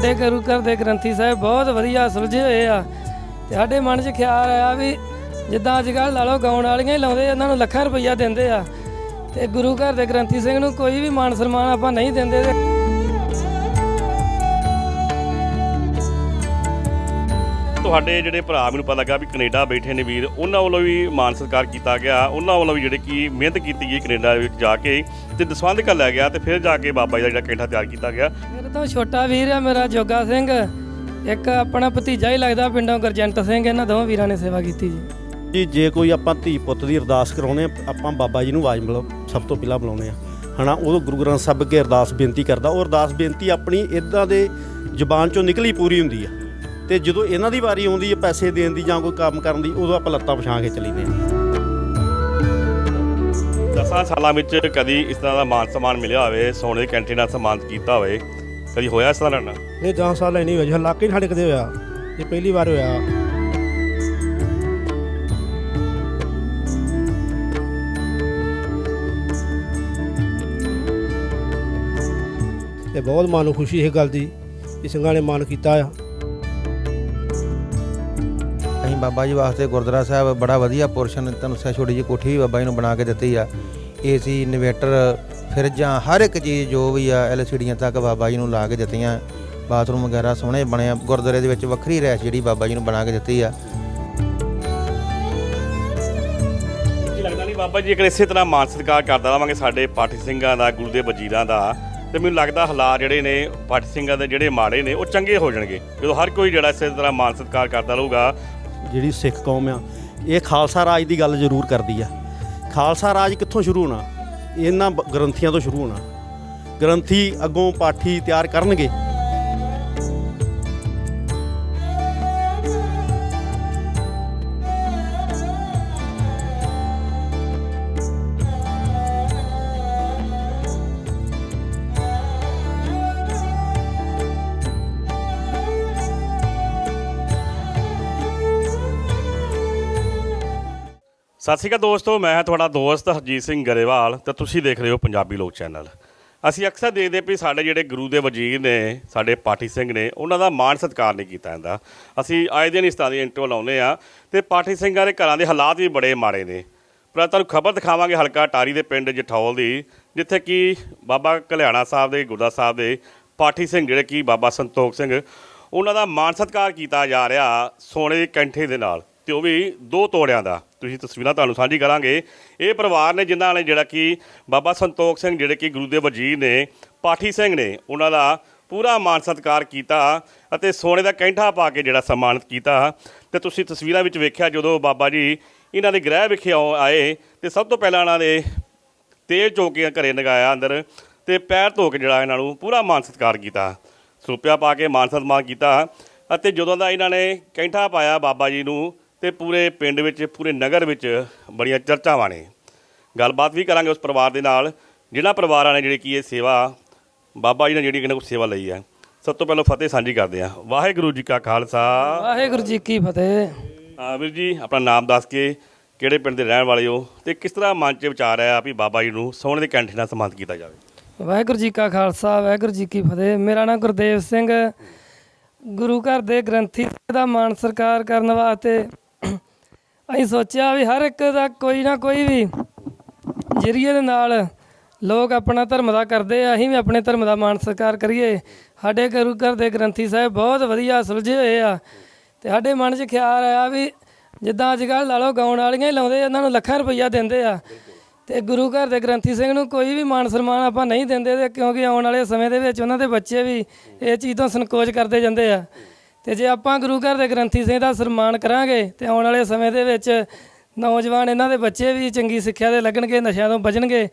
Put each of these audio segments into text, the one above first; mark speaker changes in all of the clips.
Speaker 1: ਸਾਡੇ ਗੁਰੂ ਘਰ ਦੇ ਗ੍ਰੰਥੀ ਸਾਹਿਬ ਬਹੁਤ ਵਧੀਆ ਸੁਲਝੇ ਹੋਏ ਆ। ਤੇ ਸਾਡੇ ਮਨ 'ਚ ਖਿਆਲ ਆਇਆ ਵੀ ਜਿੱਦਾਂ ਅੱਜ ਕੱਲ੍ਹ ਲਾ ਲਓ ਗਾਉਣ ਵਾਲੀਆਂ ਹੀ ਲਾਉਂਦੇ ਉਹਨਾਂ ਨੂੰ ਲੱਖਾਂ ਰੁਪਈਆ ਦਿੰਦੇ ਆ। ਤੇ ਗੁਰੂ ਘਰ ਦੇ ਗ੍ਰੰਥੀ ਸਿੰਘ ਨੂੰ ਕੋਈ ਵੀ ਮਾਨ ਸਨਮਾਨ ਆਪਾਂ ਨਹੀਂ ਦਿੰਦੇ
Speaker 2: ਤੁਹਾਡੇ ਜਿਹੜੇ ਭਰਾ ਮੈਨੂੰ ਪਤਾ ਲੱਗਾ ਵੀ ਕੈਨੇਡਾ ਬੈਠੇ ਨੇ ਵੀਰ, ਉਹਨਾਂ ਵੱਲੋਂ ਵੀ ਮਾਨ ਸਤਿਕਾਰ ਕੀਤਾ ਗਿਆ। ਉਹਨਾਂ ਵੱਲੋਂ ਵੀ ਜਿਹੜੇ ਕੀ ਮਿਹਨਤ ਕੀਤੀ ਗਈ ਕੈਨੇਡਾ ਵਿੱਚ ਜਾ ਕੇ। ਤੇ ਦਸਵੰਧ ਕਰ ਲੈ ਗਿਆ ਤੇ ਫਿਰ ਜਾ ਕੇ ਬਾਬਾ ਜੀ ਦਾ ਜਿਹੜਾ ਕੈਂਠਾ ਤਿਆਰ ਕੀਤਾ ਗਿਆ।
Speaker 1: ਤੋਂ ਛੋਟਾ ਵੀਰ ਆ ਮੇਰਾ ਜੋਗਾ ਸਿੰਘ। ਇੱਕ ਆਪਣਾ ਭਤੀਜਾ ਹੀ ਲੱਗਦਾ ਪਿੰਡੋਂ ਗੁਰਜੰਟ ਸਿੰਘ ਇਹਨਾਂ ਦੋਵਾਂ ਵੀਰਾਂ ਨੇ ਸੇਵਾ ਕੀਤੀ ਜੀ।
Speaker 3: ਜੀ ਜੇ ਕੋਈ ਆਪਾਂ ਧੀ ਪੁੱਤ ਦੀ ਅਰਦਾਸ ਕਰਾਉਣੇ ਆਪਾਂ ਬਾਬਾ ਜੀ ਨੂੰ ਆਵਾਜ਼ ਮਿਲੋ ਸਭ ਤੋਂ ਪਹਿਲਾਂ ਬੁਲਾਉਣੇ ਆ। ਹਨਾ ਉਹ ਗੁਰੂ ਗ੍ਰੰਥ ਸਾਹਿਬ ਅੱਗੇ ਅਰਦਾਸ ਬੇਨਤੀ ਕਰਦਾ ਉਹ ਅਰਦਾਸ ਬੇਨਤੀ ਆਪਣੀ ਇਦਾਂ ਦੇ ਜ਼ੁਬਾਨ ਚੋਂ ਨਿਕਲੀ ਪੂਰੀ ਹੁੰਦੀ ਆ। ਤੇ ਜਦੋਂ ਇਹਨਾਂ ਦੀ ਵਾਰੀ ਆਉਂਦੀ ਹੈ ਪੈਸੇ ਦੇਣ ਦੀ ਜਾਂ ਕੋਈ ਕੰਮ ਕਰਨ ਦੀ ਉਦੋਂ ਆਪਾਂ ਲੱਤਾਂ ਪਛਾਂ ਕੇ ਚਲੀਦੇ ਆ।
Speaker 2: ਦਸਾਂ ਸਾਲਾਂ ਵਿੱਚ ਕਦੀ ਇਸ ਤਰ੍ਹਾਂ ਦਾ ਮਾਨ ਸਨਮਾਨ ਮਿਲਿਆ ਹੋਵੇ ਸੋਨੇ ਦੇ ਕੈਂਠੇ ਨਾਲ ਸਨਮਾਨਿਤ ਕੀਤਾ ਹੋਵੇ ਕਦੀ ਹੋਇਆ ਇਸ ਤਰ੍ਹਾਂ ਨਾਲ
Speaker 4: ਨਹੀਂ 10 ਸਾਲ ਹੀ ਨਹੀਂ ਹੋਇਆ ਜੀ ਇਲਾਕੇ ਹੀ ਸਾਡੇ ਕਦੇ ਹੋਇਆ। ਇਹ ਪਹਿਲੀ ਵਾਰ ਹੋਇਆ। ਤੇ ਬਹੁਤ ਮਨ ਨੂੰ ਖੁਸ਼ੀ ਇਹ ਗੱਲ ਦੀ ਕਿ ਸਿੰਘਾਂ ਨੇ ਮਾਨ ਕੀਤਾ ਆ।
Speaker 5: ਅਸੀਂ ਬਾਬਾ ਜੀ ਵਾਸਤੇ ਗੁਰਦੁਆਰਾ ਸਾਹਿਬ ਬੜਾ ਵਧੀਆ ਪੋਰਸ਼ਨ ਤੁਹਾਨੂੰ ਸ ਛੋਟੀ ਜਿਹੀ ਕੋਠੀ ਵੀ ਬਾਬਾ ਜੀ ਨੂੰ ਬਣਾ ਕੇ ਦਿੱਤੀ ਆ। ਏਸੀ ਇਨਵੇਟਰ ਫਰਿੱਜਾਂ ਹਰ ਇੱਕ ਚੀਜ਼ ਜੋ ਵੀ ਆ ਐਲਸੀਡੀਆਂ ਤੱਕ ਬਾਬਾ ਜੀ ਨੂੰ ਲਾ ਕੇ ਦਿੱਤੀਆਂ ਬਾਥਰੂਮ ਵਗੈਰਾ ਸੋਹਣੇ ਬਣੇ ਆ ਗੁਰਦੁਆਰੇ ਦੇ ਵਿੱਚ ਵੱਖਰੀ ਰਹਿਸ਼ ਜਿਹੜੀ ਬਾਬਾ ਜੀ ਨੂੰ ਬਣਾ ਕੇ ਦਿੱਤੀ ਆ।
Speaker 2: ਕੀ ਲੱਗਦਾ ਨਹੀਂ ਬਾਬਾ ਜੀ ਅਗਰ ਇਸੇ ਤਰ੍ਹਾਂ ਮਾਨ ਸਤਿਕਾਰ ਕਰਦਾ ਰਵਾਂਗੇ ਸਾਡੇ ਪਾਠੀ ਸਿੰਘਾਂ ਦਾ ਗੁਰੂ ਦੇ ਵਜੀਰਾਂ ਦਾ। ਤੇ ਮੈਨੂੰ ਲੱਗਦਾ ਹਾਲਾਤ ਜਿਹੜੇ ਨੇ ਪਾਠੀ ਸਿੰਘਾਂ ਦੇ ਜਿਹੜੇ ਮਾੜੇ ਨੇ ਉਹ ਚੰਗੇ ਹੋ ਜਾਣਗੇ। ਜਦੋਂ ਹਰ ਕੋਈ ਜਿਹੜਾ ਇਸੇ ਤਰ੍ਹਾਂ ਮਾਨ ਸਤਿਕਾਰ ਕਰਦਾ ਰਹੂਗਾ।
Speaker 3: ਜਿਹੜੀ ਸਿੱਖ ਕੌਮ ਆ ਇਹ ਖਾਲਸਾ ਰਾਜ ਦੀ ਗੱਲ ਜ਼ਰੂਰ ਕਰਦੀ ਆ। ਖਾਲਸਾ ਰਾਜ ਕਿੱਥੋਂ ਸ਼ੁਰੂ ਹੋਣਾ? ਇਹਨਾਂ ਬ- ਗ੍ਰੰਥੀਆਂ ਤੋਂ ਸ਼ੁਰੂ ਹੋਣਾ। ਗ੍ਰੰਥੀ ਅੱਗੋਂ ਪਾਠੀ ਤਿਆਰ ਕਰਨਗੇ।
Speaker 2: ਸਤਿ ਸ਼੍ਰੀ ਅਕਾਲ ਦੋਸਤੋ, ਮੈਂ ਹਾਂ ਤੁਹਾਡਾ ਦੋਸਤ ਹਰਜੀਤ ਸਿੰਘ ਗਰੇਵਾਲ ਤੇ ਤੁਸੀਂ ਦੇਖ ਰਹੇ ਹੋ ਪੰਜਾਬੀ ਲੋਕ ਚੈਨਲ। ਅਸੀਂ ਅਕਸਰ ਦੇਖਦੇ ਵੀ ਸਾਡੇ ਜਿਹੜੇ ਗੁਰੂ ਦੇ ਵਜ਼ੀਰ ਨੇ, ਸਾਡੇ ਪਾਠੀ ਸਿੰਘ ਨੇ, ਉਹਨਾਂ ਦਾ ਮਾਣ ਸਤਿਕਾਰ ਨਹੀਂ ਕੀਤਾ ਜਾਂਦਾ। ਅਸੀਂ ਆਏ ਦਿਨ ਇਸ ਤਰ੍ਹਾਂ ਦੀ ਇੰਟਰਵਿਊ ਲਾਉਂਦੇ ਆ ਤੇ ਪਾਠੀ ਸਿੰਘਾਂ ਦੇ ਘਰਾਂ ਦੇ ਹਾਲਾਤ ਵੀ ਬੜੇ ਮਾੜੇ ਨੇ। ਪਰ ਤੁਹਾਨੂੰ ਖਬਰ ਦਿਖਾਵਾਂਗੇ ਹਲਕਾ ਟਾਰੀ ਦੇ ਪਿੰਡ ਜਠੌਲ ਦੀ, ਜਿੱਥੇ ਕਿ ਬਾਬਾ ਕਲਿਆਣਾ ਸਾਹਿਬ ਦੇ ਗੁਰਦਾ ਸਾਹਿਬ ਦੇ ਪਾਠੀ ਸਿੰਘ ਜਿਹੜੇ ਕਿ ਬਾਬਾ ਸੰਤੋਖ ਸਿੰਘ, ਉਹਨਾਂ ਦਾ ਮਾਣ ਸਤਿਕਾਰ ਕੀਤਾ ਜਾ ਰਿਹਾ ਸੋਨੇ ਦੇ ਕੈਂਠੇ ਦੇ ਨਾਲ। ਤੇ ਉਹ ਵੀ ਦੋ ਤੋੜਿਆਂ ਦਾ। ਤੁਸੀਂ ਤਸਵੀਰਾਂ ਤੁਹਾਨੂੰ ਸਾਂਝੀ ਕਰਾਂਗੇ। ਇਹ ਪਰਿਵਾਰ ਨੇ ਜਿਨ੍ਹਾਂ ਨੇ ਜਿਹੜਾ ਕਿ ਬਾਬਾ ਸੰਤੋਖ ਸਿੰਘ, ਜਿਹੜੇ ਕਿ ਗੁਰੂ ਦੇ ਵਜ਼ੀਰ ਨੇ, ਪਾਠੀ ਸਿੰਘ ਨੇ, ਉਹਨਾਂ ਦਾ ਪੂਰਾ ਮਾਨ ਸਤਿਕਾਰ ਕੀਤਾ ਅਤੇ ਸੋਨੇ ਦਾ ਕੈਂਠਾ ਪਾ ਕੇ ਜਿਹੜਾ ਸਨਮਾਨਿਤ ਕੀਤਾ। ਤੇ ਤੁਸੀਂ ਤਸਵੀਰਾਂ ਵਿੱਚ ਵੇਖਿਆ ਜਦੋਂ ਬਾਬਾ ਜੀ ਇਹਨਾਂ ਦੇ ਗ੍ਰਹਿ ਵਿਖੇ ਆਉ- ਆਏ, ਤੇ ਸਭ ਤੋਂ ਪਹਿਲਾਂ ਇਹਨਾਂ ਦੇ ਤੇਲ ਚੌਕੀਆਂ ਘਰੇ ਨਗਾਇਆ ਅੰਦਰ ਤੇ ਪੈਰ ਧੋ ਕੇ ਜਿਹੜਾ ਇਹਨਾਂ ਨੂੰ ਪੂਰਾ ਮਾਨ ਸਤਿਕਾਰ ਕੀਤਾ। ਸਰੂਪਿਆ ਪਾ ਕੇ ਮਾਨ ਸਨਮਾਨ ਕੀਤਾ ਅਤੇ ਜਦੋਂ ਦਾ ਇਹਨਾਂ ਨੇ ਕੈਂਠਾ ਪਾਇਆ ਬਾਬਾ ਜੀ ਨੂੰ ਤੇ ਪੂਰੇ ਪਿੰਡ ਵਿੱਚ ਪੂਰੇ ਨਗਰ ਵਿੱਚ ਬੜੀਆਂ ਚਰਚਾਵਾਂ ਨੇ। ਗੱਲਬਾਤ ਵੀ ਕਰਾਂਗੇ ਉਸ ਪਰਿਵਾਰ ਦੇ ਨਾਲ। ਜਿਨ੍ਹਾਂ ਪਰਿਵਾਰਾਂ ਨੇ ਜਿਹੜੀ ਕੀ ਇਹ ਸੇਵਾ ਬਾਬਾ ਜੀ ਨੇ ਜਿਹੜੀ ਇਹਨਾਂ ਕੋਲ ਸੇਵਾ ਲਈ ਹੈ ਸਭ ਤੋਂ ਪਹਿਲਾਂ ਫਤਿਹ ਸਾਂਝੀ ਕਰਦੇ ਹਾਂ। ਵਾਹਿਗੁਰੂ ਜੀ ਕਾ ਖਾਲਸਾ।
Speaker 1: ਵਾਹਿਗੁਰੂ ਜੀ ਕੀ ਫਤਿਹ।
Speaker 2: ਹਾਂ ਵੀਰ ਜੀ ਆਪਣਾ ਨਾਮ ਦੱਸ ਕੇ ਕਿਹੜੇ ਪਿੰਡ ਦੇ ਰਹਿਣ ਵਾਲੇ ਹੋ ਤੇ ਕਿਸ ਤਰ੍ਹਾਂ ਮਨ 'ਚ ਵਿਚਾਰ ਆਇਆ ਵੀ ਬਾਬਾ ਜੀ ਨੂੰ ਸੋਨੇ ਦੇ ਕੈਂਠੇ ਨਾਲ ਸਨਮਾਨਿਤ ਕੀਤਾ ਜਾਵੇ?
Speaker 1: ਵਾਹਿਗੁਰੂ ਜੀ ਕਾ ਖਾਲਸਾ ਵਾਹਿਗੁਰੂ ਜੀ ਕੀ ਫਤਿਹ। ਮੇਰਾ ਨਾਮ ਗੁਰਦੇਵ ਸਿੰਘ ਗੁਰੂ ਘਰ ਦੇ ਗ੍ਰੰਥੀ ਦਾ ਮਾਣ ਸਤਿਕਾਰ ਕਰਨ ਵਾਸਤੇ ਅਸੀਂ ਸੋਚਿਆ ਵੀ ਹਰ ਇੱਕ ਦਾ ਕੋਈ ਨਾ ਕੋਈ ਵੀ ਜਰੀਏ ਦੇ ਨਾਲ ਲੋਕ ਆਪਣਾ ਧਰਮ ਦਾ ਕਰਦੇ ਆ, ਅਸੀਂ ਵੀ ਆਪਣੇ ਧਰਮ ਦਾ ਮਾਣ ਸਤਿਕਾਰ ਕਰੀਏ। ਸਾਡੇ ਗੁਰੂ ਘਰ ਦੇ ਗ੍ਰੰਥੀ ਸਾਹਿਬ ਬਹੁਤ ਵਧੀਆ ਸੁਲਝੇ ਹੋਏ ਆ। ਤੇ ਸਾਡੇ ਮਨ 'ਚ ਖਿਆਲ ਆਇਆ ਵੀ ਜਿੱਦਾਂ ਅੱਜ ਕੱਲ੍ਹ ਲਾ ਲਓ ਗਾਉਣ ਵਾਲੀਆਂ ਹੀ ਲਾਉਂਦੇ ਇਹਨਾਂ ਨੂੰ ਲੱਖਾਂ ਰੁਪਈਆ ਦਿੰਦੇ ਆ। ਤੇ ਗੁਰੂ ਘਰ ਦੇ ਗ੍ਰੰਥੀ ਸਿੰਘ ਨੂੰ ਕੋਈ ਵੀ ਮਾਣ ਸਨਮਾਨ ਆਪਾਂ ਨਹੀਂ ਦਿੰਦੇ ਤੇ ਕਿਉਂਕਿ ਆਉਣ ਵਾਲੇ ਸਮੇਂ ਦੇ ਵਿੱਚ ਉਹਨਾਂ ਦੇ ਬੱਚੇ ਵੀ ਇਹ ਚੀਜ਼ ਤੋਂ ਸੰਕੋਚ ਕਰਦੇ ਜਾਂਦੇ ਆ। ਤੇ ਜੇ ਆਪਾਂ ਗੁਰੂ ਘਰ ਦੇ ਗ੍ਰੰਥੀ ਸਿੰਘ ਦਾ ਸਨਮਾਨ ਕਰਾਂਗੇ ਤੇ ਆਉਣ ਵਾਲੇ ਸਮੇਂ ਦੇ ਵਿੱਚ ਨੌਜਵਾਨ ਇਹਨਾਂ ਦੇ ਬੱਚੇ ਵੀ ਚੰਗੀ ਸਿੱਖਿਆ ਦੇ ਲੱਗਣਗੇ ਨਸ਼ਿਆਂ ਤੋਂ ਬਚਣਗੇ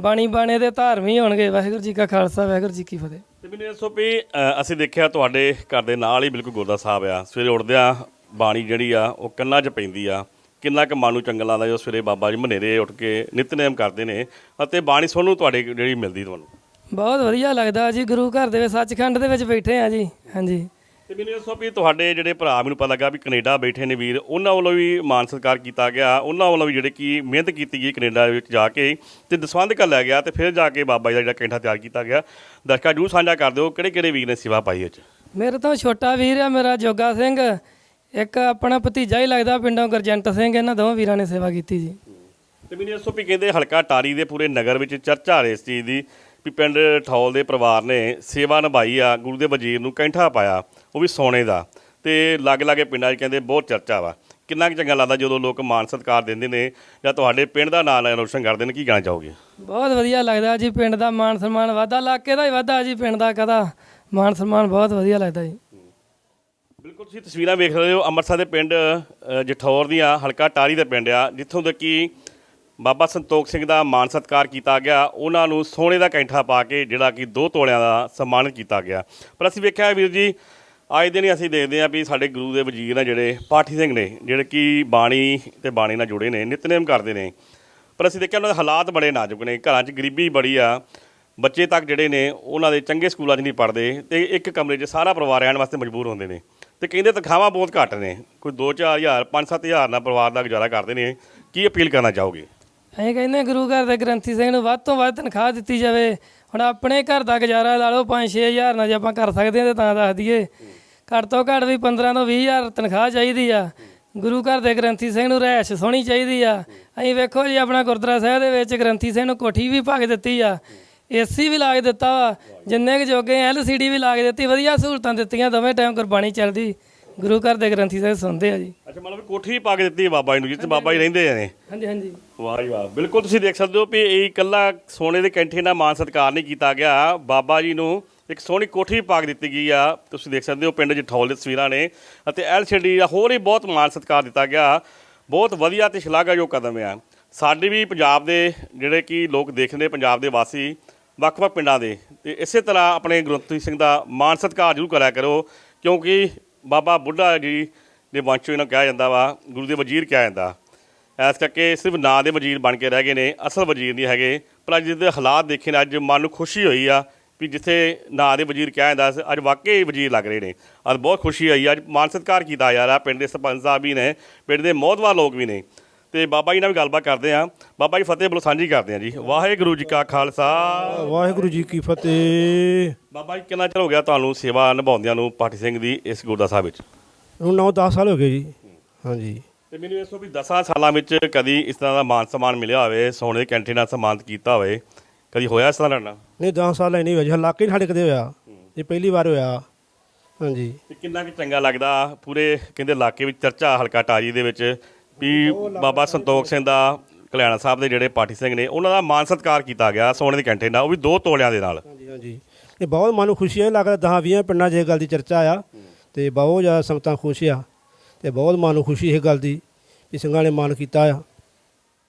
Speaker 1: ਬਾਣੀ ਬਾਣੇ ਦੇ ਧਾਰਮੀ ਹੋਣਗੇ। ਵਾਹਿਗੁਰੂ ਜੀ ਕਾ ਖਾਲਸਾ ਵਾਹਿਗੁਰੂ ਜੀ ਕੀ ਫਤਿਹ।
Speaker 2: ਤੇ ਮੈਨੂੰ ਇਹ ਅ, ਅਸੀਂ ਦੇਖਿਆ ਤੁਹਾਡੇ ਘਰ ਦੇ ਨਾਲ ਹੀ ਬਿਲਕੁਲ ਗੁਰਦਾ ਸਾਹਿਬ ਆ। ਸਵੇਰੇ ਉੱਠਦਿਆਂ ਬਾਣੀ ਜਿਹੜੀ ਆ ਉਹ ਕੰਨਾਂ 'ਚ ਪੈਂਦੀ ਆ। ਕਿੰਨਾ ਕੁ ਮਨ ਨੂੰ ਚੰਗਾ ਲੱਗਦਾ ਜਦੋਂ ਸਵੇਰੇ ਬਾਬਾ ਜੀ ਮਨੇਰੇ ਉੱਠ ਕੇ ਨਿਤਨੇਮ ਕਰਦੇ ਨੇ ਅਤੇ ਬਾਣੀ ਸੁਣਨ ਨੂੰ ਤੁਹਾਡੇ ਜਿਹੜੀ ਮਿਲਦੀ ਤੁਹਾਨੂੰ?
Speaker 1: ਬਹੁਤ ਵਧੀਆ ਲੱਗਦਾ ਜੀ। ਗੁਰੂ ਘਰ ਦੇ ਵਿੱਚ ਸੱਚਖੰਡ ਦੇ ਵਿੱਚ ਬੈਠੇ ਆ ਜੀ। ਹਾਂਜੀ।
Speaker 2: ਤੇ ਮੈਨੂੰ ਦੱਸੋ ਵੀ ਤੁਹਾਡੇ ਜਿਹੜੇ ਭਰਾ ਮੈਨੂੰ ਪਤਾ ਲੱਗਾ ਵੀ ਕੈਨੇਡਾ ਬੈਠੇ ਨੇ ਵੀਰ ਉਹਨਾਂ ਵੱਲੋਂ ਵੀ ਮਾਨ ਸਤਿਕਾਰ ਕੀਤਾ ਗਿਆ ਉਹਨਾਂ ਵੱਲੋਂ ਵੀ ਜਿਹੜੇ ਕੀ ਮਿਹਨਤ ਕੀਤੀ ਗਈ ਕੈਨੇਡਾ ਵਿੱਚ ਜਾ ਕੇ। ਤੇ ਦਸਵੰਧ ਕਰ ਲਿਆ ਗਿਆ ਤੇ ਫਿਰ ਜਾ ਕੇ ਬਾਬਾ ਜੀ ਦਾ ਜਿਹੜਾ ਕੈਂਠਾ ਤਿਆਰ ਕੀਤਾ ਗਿਆ। ਦਰਸ਼ਕਾਂ ਜੂ ਸਾਂਝਾ ਕਰ ਦਿਓ ਕਿਹੜੇ ਕਿਹੜੇ ਵੀਰ ਨੇ ਸੇਵਾ ਪਾਈ ਇਹ 'ਚ
Speaker 1: ਮੇਰੇ ਤੋਂ ਛੋਟਾ ਵੀਰ ਆ ਮੇਰਾ ਜੋਗਾ ਸਿੰਘ। ਇੱਕ ਆਪਣਾ ਭਤੀਜਾ ਹੀ ਲੱਗਦਾ ਪਿੰਡੋਂ ਗੁਰਜੰਟ ਸਿੰਘ ਇਹਨਾਂ ਦੋਵਾਂ ਵੀਰਾਂ ਨੇ ਸੇਵਾ ਕੀਤੀ ਜੀ।
Speaker 2: ਤੇ ਮੈਨੂੰ ਦੱਸੋ ਵੀ ਕਹਿੰਦੇ ਹਲਕਾ ਟਾਰੀ ਦੇ ਪੂਰੇ ਨਗਰ ਵਿੱਚ ਚਰਚਾ ਆ ਰਹੀ ਇਸ ਚੀਜ਼ ਦੀ। ਵੀ ਪਿੰਡ ਠੌਲ ਦੇ ਪਰਿਵਾਰ ਨੇ ਸੇਵਾ ਨਿਭਾਈ ਆ ਗੁਰੂ ਦੇ ਵਜ਼ੀਰ ਨੂੰ ਕੈਂਠਾ ਪਾਇਆ ਉਹ ਵੀ ਸੋਨੇ ਦਾ। ਤੇ ਲਾਗੇ ਲਾਗੇ ਪਿੰਡਾਂ 'ਚ ਕਹਿੰਦੇ ਬਹੁਤ ਚਰਚਾ ਵਾ। ਕਿੰਨਾ ਕੁ ਚੰਗਾ ਲੱਗਦਾ ਜਦੋਂ ਲੋਕ ਮਾਣ ਸਤਿਕਾਰ ਦਿੰਦੇ ਨੇ ਜਾਂ ਤੁਹਾਡੇ ਪਿੰਡ ਦਾ ਨਾਮ ਰੋਸ਼ਨ ਕਰਦੇ ਨੇ ਕੀ ਕਹਿਣਾ ਚਾਹੋਗੇ?
Speaker 1: ਬਹੁਤ ਵਧੀਆ ਲੱਗਦਾ ਜੀ ਪਿੰਡ ਦਾ ਮਾਨ ਸਨਮਾਨ ਵਾਧਾ ਇਲਾਕੇ ਦਾ ਹੀ ਵਾਧਾ ਜੀ ਪਿੰਡ ਦਾ ਕਦਾ ਮਾਨ ਸਨਮਾਨ ਬਹੁਤ ਵਧੀਆ ਲੱਗਦਾ ਜੀ।
Speaker 2: ਬਿਲਕੁਲ ਤੁਸੀਂ ਤਸਵੀਰਾਂ ਵੇਖ ਰਹੇ ਹੋ ਅੰਮ੍ਰਿਤਸਰ ਦੇ ਪਿੰਡ ਜਠੌਰ ਦੀਆਂ ਹਲਕਾ ਟਾਰੀ ਦੇ ਪਿੰਡ ਆ ਜਿੱਥੋਂ ਦੇ ਕਿ ਬਾਬਾ ਸੰਤੋਖ ਸਿੰਘ ਦਾ ਮਾਨ ਸਤਿਕਾਰ ਕੀਤਾ ਗਿਆ। ਉਹਨਾਂ ਨੂੰ ਸੋਨੇ ਦਾ ਕੈਂਠਾ ਪਾ ਕੇ ਜਿਹੜਾ ਕਿ ਦੋ ਤੋਲਿਆਂ ਦਾ ਸਨਮਾਨਿਤ ਕੀਤਾ ਗਿਆ। ਪਰ ਅਸੀਂ ਵੇਖਿਆ ਵੀਰ ਜੀ, ਅੱਜ ਦਿਨ ਹੀ ਅਸੀਂ ਦੇਖਦੇ ਹਾਂ ਵੀ ਸਾਡੇ ਗੁਰੂ ਦੇ ਵਜ਼ੀਰ ਨੇ ਜਿਹੜੇ ਪਾਠੀ ਸਿੰਘ ਨੇ, ਜਿਹੜੇ ਕਿ ਬਾਣੀ ਤੇ ਬਾਣੀ ਨਾਲ ਜੁੜੇ ਨੇ, ਨਿਤਨੇਮ ਕਰਦੇ ਨੇ। ਪਰ ਅਸੀਂ ਦੇਖਿਆ ਉਹਨਾਂ ਦੇ ਹਾਲਾਤ ਬੜੇ ਨਾਜ਼ੁਕ ਨੇ। ਘਰਾਂ 'ਚ ਗਰੀਬੀ ਬੜੀ ਆ। ਬੱਚੇ ਤੱਕ ਜਿਹੜੇ ਨੇ, ਉਹਨਾਂ ਦੇ ਚੰਗੇ ਸਕੂਲਾਂ 'ਚ ਨਹੀਂ ਪੜ੍ਹਦੇ ਤੇ ਇੱਕ ਕਮਰੇ 'ਚ ਸਾਰਾ ਪਰਿਵਾਰ ਰਹਿਣ ਵਾਸਤੇ ਮਜਬੂਰ ਹੁੰਦੇ ਨੇ। ਤੇ ਕਹਿੰਦੇ ਤਨਖਾਹਾਂ ਬਹੁਤ ਘੱਟ ਨੇ। ਕੋਈ 2-4000 5-7000 ਨਾਲ ਪਰਿਵਾਰ ਦਾ ਗੁਜ਼ਾਰਾ ਕਰਦੇ ਨੇ। ਕੀ ਅਪੀਲ ਕਰਨਾ ਚਾਹੋਗੇ?
Speaker 1: ਅਸੀਂ ਕਹਿੰਦੇ ਗੁਰੂ ਘਰ ਦੇ ਗ੍ਰੰਥੀ ਸਿੰਘ ਨੂੰ ਵੱਧ ਤੋਂ ਵੱਧ ਤਨਖਾਹ ਦਿੱਤੀ ਜਾਵੇ। ਹੁਣ ਆਪਣੇ ਘਰ ਦਾ ਗੁਜ਼ਾਰਾ ਲਾ ਲਓ 5-6000 ਨਾਲ ਜੇ ਆਪਾਂ ਕਰ ਸਕਦੇ ਹਾਂ ਤੇ ਤਾਂ ਦੱਸ ਦਈਏ। ਘੱਟ ਤੋਂ ਘੱਟ ਵੀ 15 ਤੋਂ 20000 ਤਨਖਾਹ ਚਾਹੀਦੀ ਆ। ਗੁਰੂ ਘਰ ਦੇ ਗ੍ਰੰਥੀ ਸਿੰਘ ਨੂੰ ਰਹਿਸ਼ ਸੋਹਣੀ ਚਾਹੀਦੀ ਆ। ਅਸੀਂ ਵੇਖੋ ਜੀ, ਆਪਣਾ ਗੁਰਦੁਆਰਾ ਸਾਹਿਬ ਦੇ ਵਿੱਚ ਗ੍ਰੰਥੀ ਸਿੰਘ ਨੂੰ ਕੋਠੀ ਵੀ ਪਾ ਦਿੱਤੀ ਆ। ਏਸੀ ਵੀ ਲਾ ਕੇ ਦਿੱਤਾ ਵਾ। ਜਿੰਨੇ ਕੁ ਜੋਗੇ ਐਲਸੀਡੀ ਵੀ ਲਾ ਕੇ ਦਿੱਤੀ, ਵਧੀਆ ਸਹੂਲਤਾਂ ਦਿੱਤੀਆਂ, ਦੋਵੇਂ ਟਾਈਮ ਗੁਰਬਾਣੀ ਚੱਲਦੀ। ਗੁਰੂ ਘਰ ਦੇ ਗ੍ਰੰਥੀ ਸਾਹਿਬ ਸੁਣਦੇ ਆ ਜੀ।
Speaker 2: ਅੱਛਾ ਮਤਲਬ ਕੋਠੀ ਪਾ ਕੇ ਦਿੱਤੀ ਹੈ ਬਾਬਾ ਜੀ ਨੂੰ ਜਿੱਥੇ ਬਾਬਾ ਜੀ ਰਹਿੰਦੇ ਨੇ
Speaker 1: ਹਾਂਜੀ ਹਾਂਜੀ।
Speaker 2: ਵਾਹ ਜੀ ਵਾਹ। ਬਿਲਕੁਲ ਤੁਸੀਂ ਦੇਖ ਸਕਦੇ ਹੋ ਵੀ ਇਹ ਇਕੱਲਾ ਸੋਨੇ ਦੇ ਕੈਂਠੇ ਨਾਲ ਮਾਨ ਸਤਿਕਾਰ ਨਹੀਂ ਕੀਤਾ ਗਿਆ। ਬਾਬਾ ਜੀ ਨੂੰ ਇੱਕ ਸੋਹਣੀ ਕੋਠੀ ਪਾ ਕੇ ਦਿੱਤੀ ਗਈ ਆ। ਤੁਸੀਂ ਦੇਖ ਸਕਦੇ ਹੋ ਪਿੰਡ ਜਠੌਲ ਦੇ ਤਸਵੀਰਾਂ ਨੇ ਅਤੇ ਐਲਸੀਡੀ ਦਾ ਹੋਰ ਹੀ ਬਹੁਤ ਮਾਨ ਸਤਿਕਾਰ ਦਿੱਤਾ ਗਿਆ। ਬਹੁਤ ਵਧੀਆ ਤੇ ਸ਼ਲਾਘਾਯੋਗ ਕਦਮ ਆ। ਸਾਡੇ ਵੀ ਪੰਜਾਬ ਦੇ ਜਿਹੜੇ ਕਿ ਲੋਕ ਦੇਖਦੇ ਪੰਜਾਬ ਦੇ ਵਾਸੀ ਵੱਖ-ਵੱਖ ਪਿੰਡਾਂ ਦੇ। ਤੇ ਇਸੇ ਤਰ੍ਹਾਂ ਆਪਣੇ ਗੁਰਤਿ ਸਿੰਘ ਦਾ ਮਾਨ ਸਤਿਕਾਰ ਜ਼ਰੂਰ ਕਰਿਆ ਕਰੋ ਕਿਉਂਕਿ ਬਾਬਾ ਬੁੱਢਾ ਜੀ ਦੇ ਵੰਸ਼ ਇਹਨਾਂ ਨੂੰ ਕਿਹਾ ਜਾਂਦਾ ਵਾ, ਗੁਰੂ ਦੇ ਵਜ਼ੀਰ ਕਿਹਾ ਜਾਂਦਾ। ਇਸ ਕਰਕੇ ਸਿਰਫ ਨਾਂ ਦੇ ਵਜ਼ੀਰ ਬਣ ਕੇ ਰਹਿ ਗਏ ਨੇ, ਅਸਲ ਵਜ਼ੀਰ ਨਹੀਂ ਹੈਗੇ। ਪਰ ਅੱਜ ਦੇ ਹਾਲਾਤ ਦੇਖੇ ਨੇ, ਅੱਜ ਮਨ ਨੂੰ ਖੁਸ਼ੀ ਹੋਈ ਆ ਵੀ ਜਿੱਥੇ ਨਾਂ ਦੇ ਵਜ਼ੀਰ ਕਿਹਾ ਜਾਂਦਾ, ਅੱਜ ਵਾਕਈ ਵਜ਼ੀਰ ਲੱਗ ਰਹੇ ਨੇ। ਅੱਜ ਬਹੁਤ ਖੁਸ਼ੀ ਹੋਈ, ਅੱਜ ਮਾਨ ਸਤਿਕਾਰ ਕੀਤਾ ਯਾਰ ਆ ਪਿੰਡ ਦੇ ਸਰਪੰਚ ਸਾਹਿਬ ਵੀ ਨੇ, ਪਿੰਡ ਦੇ ਮੋਹਤਵਾਰ ਲੋਕ ਵੀ ਨੇ। ਤੇ ਬਾਬਾ ਜੀ ਨਾਲ ਵੀ ਗੱਲਬਾਤ ਕਰਦੇ ਆ ਬਾਬਾ ਜੀ ਫਤਿਹ ਬੁਲ ਸਾਂਝੀ ਕਰਦੇ ਆ ਜੀ। ਵਾਹਿਗੁਰੂ ਜੀ ਕਾ ਖਾਲਸਾ।
Speaker 4: ਵਾਹਿਗੁਰੂ ਜੀ ਕੀ ਫਤਿਹ।
Speaker 2: ਬਾਬਾ ਜੀ ਕਿੰਨਾ ਚਿਰ ਹੋ ਗਿਆ ਤੁਹਾਨੂੰ ਸੇਵਾ ਨਿਭਾਉਂਦਿਆਂ ਨੂੰ ਪਾਠੀ ਸਿੰਘ ਦੀ ਇਸ ਗੁਰਦਾ ਸਾਹਿਬ ਵਿੱਚ?
Speaker 4: ਹੁਣ 9-10 ਸਾਲ ਹੋ ਗਏ ਜੀ। ਹਾਂਜੀ।
Speaker 2: ਤੇ ਮੈਨੂੰ ਇਹ ਦੱਸੋ ਵੀ 10 ਸਾਲਾਂ ਵਿੱਚ ਕਦੀ ਇਸ ਤਰ੍ਹਾਂ ਦਾ ਮਾਨ ਸਨਮਾਨ ਮਿਲਿਆ ਹੋਵੇ ਸੋਨੇ ਦੇ ਕੈਂਠੇ ਨਾਲ ਸਨਮਾਨਿਤ ਕੀਤਾ ਹੋਵੇ? ਕਦੀ ਹੋਇਆ ਇਸ ਤਰ੍ਹਾਂ ਨਾਲ?
Speaker 4: ਨਹੀਂ 10 ਸਾਲ ਨਹੀਂ ਹੋਇਆ ਜੀ ਇਲਾਕੇ 'ਚ ਸਾਡੇ ਕਦੇ ਹੋਇਆ। ਇਹ ਪਹਿਲੀ ਵਾਰ ਹੋਇਆ। ਹਾਂਜੀ।
Speaker 2: ਤੇ ਕਿੰਨਾ ਕਿ ਚੰਗਾ ਲੱਗਦਾ? ਪੂਰੇ ਕਹਿੰਦੇ ਇਲਾਕੇ ਵਿੱਚ ਚਰਚਾ ਹਲਕਾ ਟਾਰੀ ਦੇ ਵਿੱਚ ਵੀ ਬਾਬਾ ਸੰਤੋਖ ਸਿੰਘ ਦਾ ਕਲਿਆਣਾ ਸਾਹਿਬ ਦੇ ਜਿਹੜੇ ਪਾਠੀ ਸਿੰਘ ਨੇ ਉਹਨਾਂ ਦਾ ਮਾਨ ਸਤਿਕਾਰ ਕੀਤਾ ਗਿਆ ਸੋਨੇ ਦੇ ਕੈਂਠੇ ਨਾਲ ਉਹ ਵੀ ਦੋ ਤੋਲਿਆਂ ਦੇ ਨਾਲ।
Speaker 4: ਹਾਂਜੀ ਹਾਂਜੀ। ਇਹ ਬਹੁਤ ਮਨ ਨੂੰ ਖੁਸ਼ੀ ਹੈ ਲੱਗਦਾ ਦਹਾਂ 20 ਪਿੰਡਾਂ 'ਚ ਇਹ ਗੱਲ ਦੀ ਚਰਚਾ ਆ ਤੇ ਬਹੁਤ ਜ਼ਿਆਦਾ ਸੰਗਤਾਂ ਖੁਸ਼ ਆ ਤੇ ਬਹੁਤ ਮਨ ਨੂੰ ਖੁਸ਼ੀ ਇਹ ਗੱਲ ਦੀ ਵੀ ਸਿੰਘਾਂ ਨੇ ਮਾਨ ਕੀਤਾ ਆ।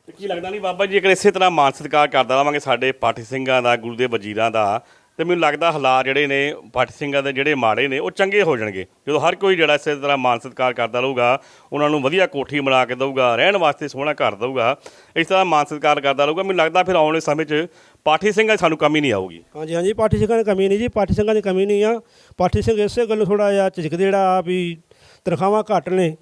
Speaker 2: ਤੇ ਕੀ ਲੱਗਦਾ ਨਹੀਂ ਬਾਬਾ ਜੀ ਅਗਰ ਇਸੇ ਤਰ੍ਹਾਂ ਮਾਨ ਸਤਿਕਾਰ ਕਰਦਾ ਰਵਾਂਗੇ ਸਾਡੇ ਪਾਠੀ ਸਿੰਘਾਂ ਦਾ ਗੁਰੂ ਦੇ ਵਜ਼ੀਰਾਂ ਦਾ ਤੇ ਮੈਨੂੰ ਲੱਗਦਾ ਹਾਲਾਤ ਜਿਹੜੇ ਨੇ ਪਾਠੀ ਸਿੰਘਾਂ ਦੇ ਜਿਹੜੇ ਮਾੜੇ ਨੇ, ਉਹ ਚੰਗੇ ਹੋ ਜਾਣਗੇ। ਜਦੋਂ ਹਰ ਕੋਈ ਜਿਹੜਾ ਇਸੇ ਤਰ੍ਹਾਂ ਮਾਨ ਸਤਿਕਾਰ ਕਰਦਾ ਰਹੂਗਾ, ਉਹਨਾਂ ਨੂੰ ਵਧੀਆ ਕੋਠੀ ਬਣਾ ਕੇ ਦਊਗਾ, ਰਹਿਣ ਵਾਸਤੇ ਸੋਹਣਾ ਘਰ ਦਊਗਾ, ਇਸ ਤਰ੍ਹਾਂ ਮਾਨ ਸਤਿਕਾਰ ਕਰਦਾ ਰਹੂਗਾ, ਮੈਨੂੰ ਲੱਗਦਾ ਫਿਰ ਆਉਣ ਵਾਲੇ ਸਮੇਂ 'ਚ ਪਾਠੀ ਸਿੰਘਾਂ 'ਚ ਸਾਨੂੰ ਕਮੀ ਨਹੀਂ ਆਊਗੀ।
Speaker 4: ਹਾਂਜੀ ਹਾਂਜੀ, ਪਾਠੀ ਸਿੰਘਾਂ ਦੀ ਕਮੀ ਨਹੀਂ ਜੀ, ਪਾਠੀ ਸਿੰਘਾਂ ਦੀ ਕਮੀ ਨਹੀਂ ਆ। ਪਾਠੀ ਸਿੰਘ ਇਸੇ ਗੱਲੋਂ ਥੋੜਾ ਜਿਹਾ ਝਿਜਕਦੇ ਜਿਹੜਾ ਆ ਵੀ ਤਨਖਾਹਾਂ ਘੱਟ ਨੇ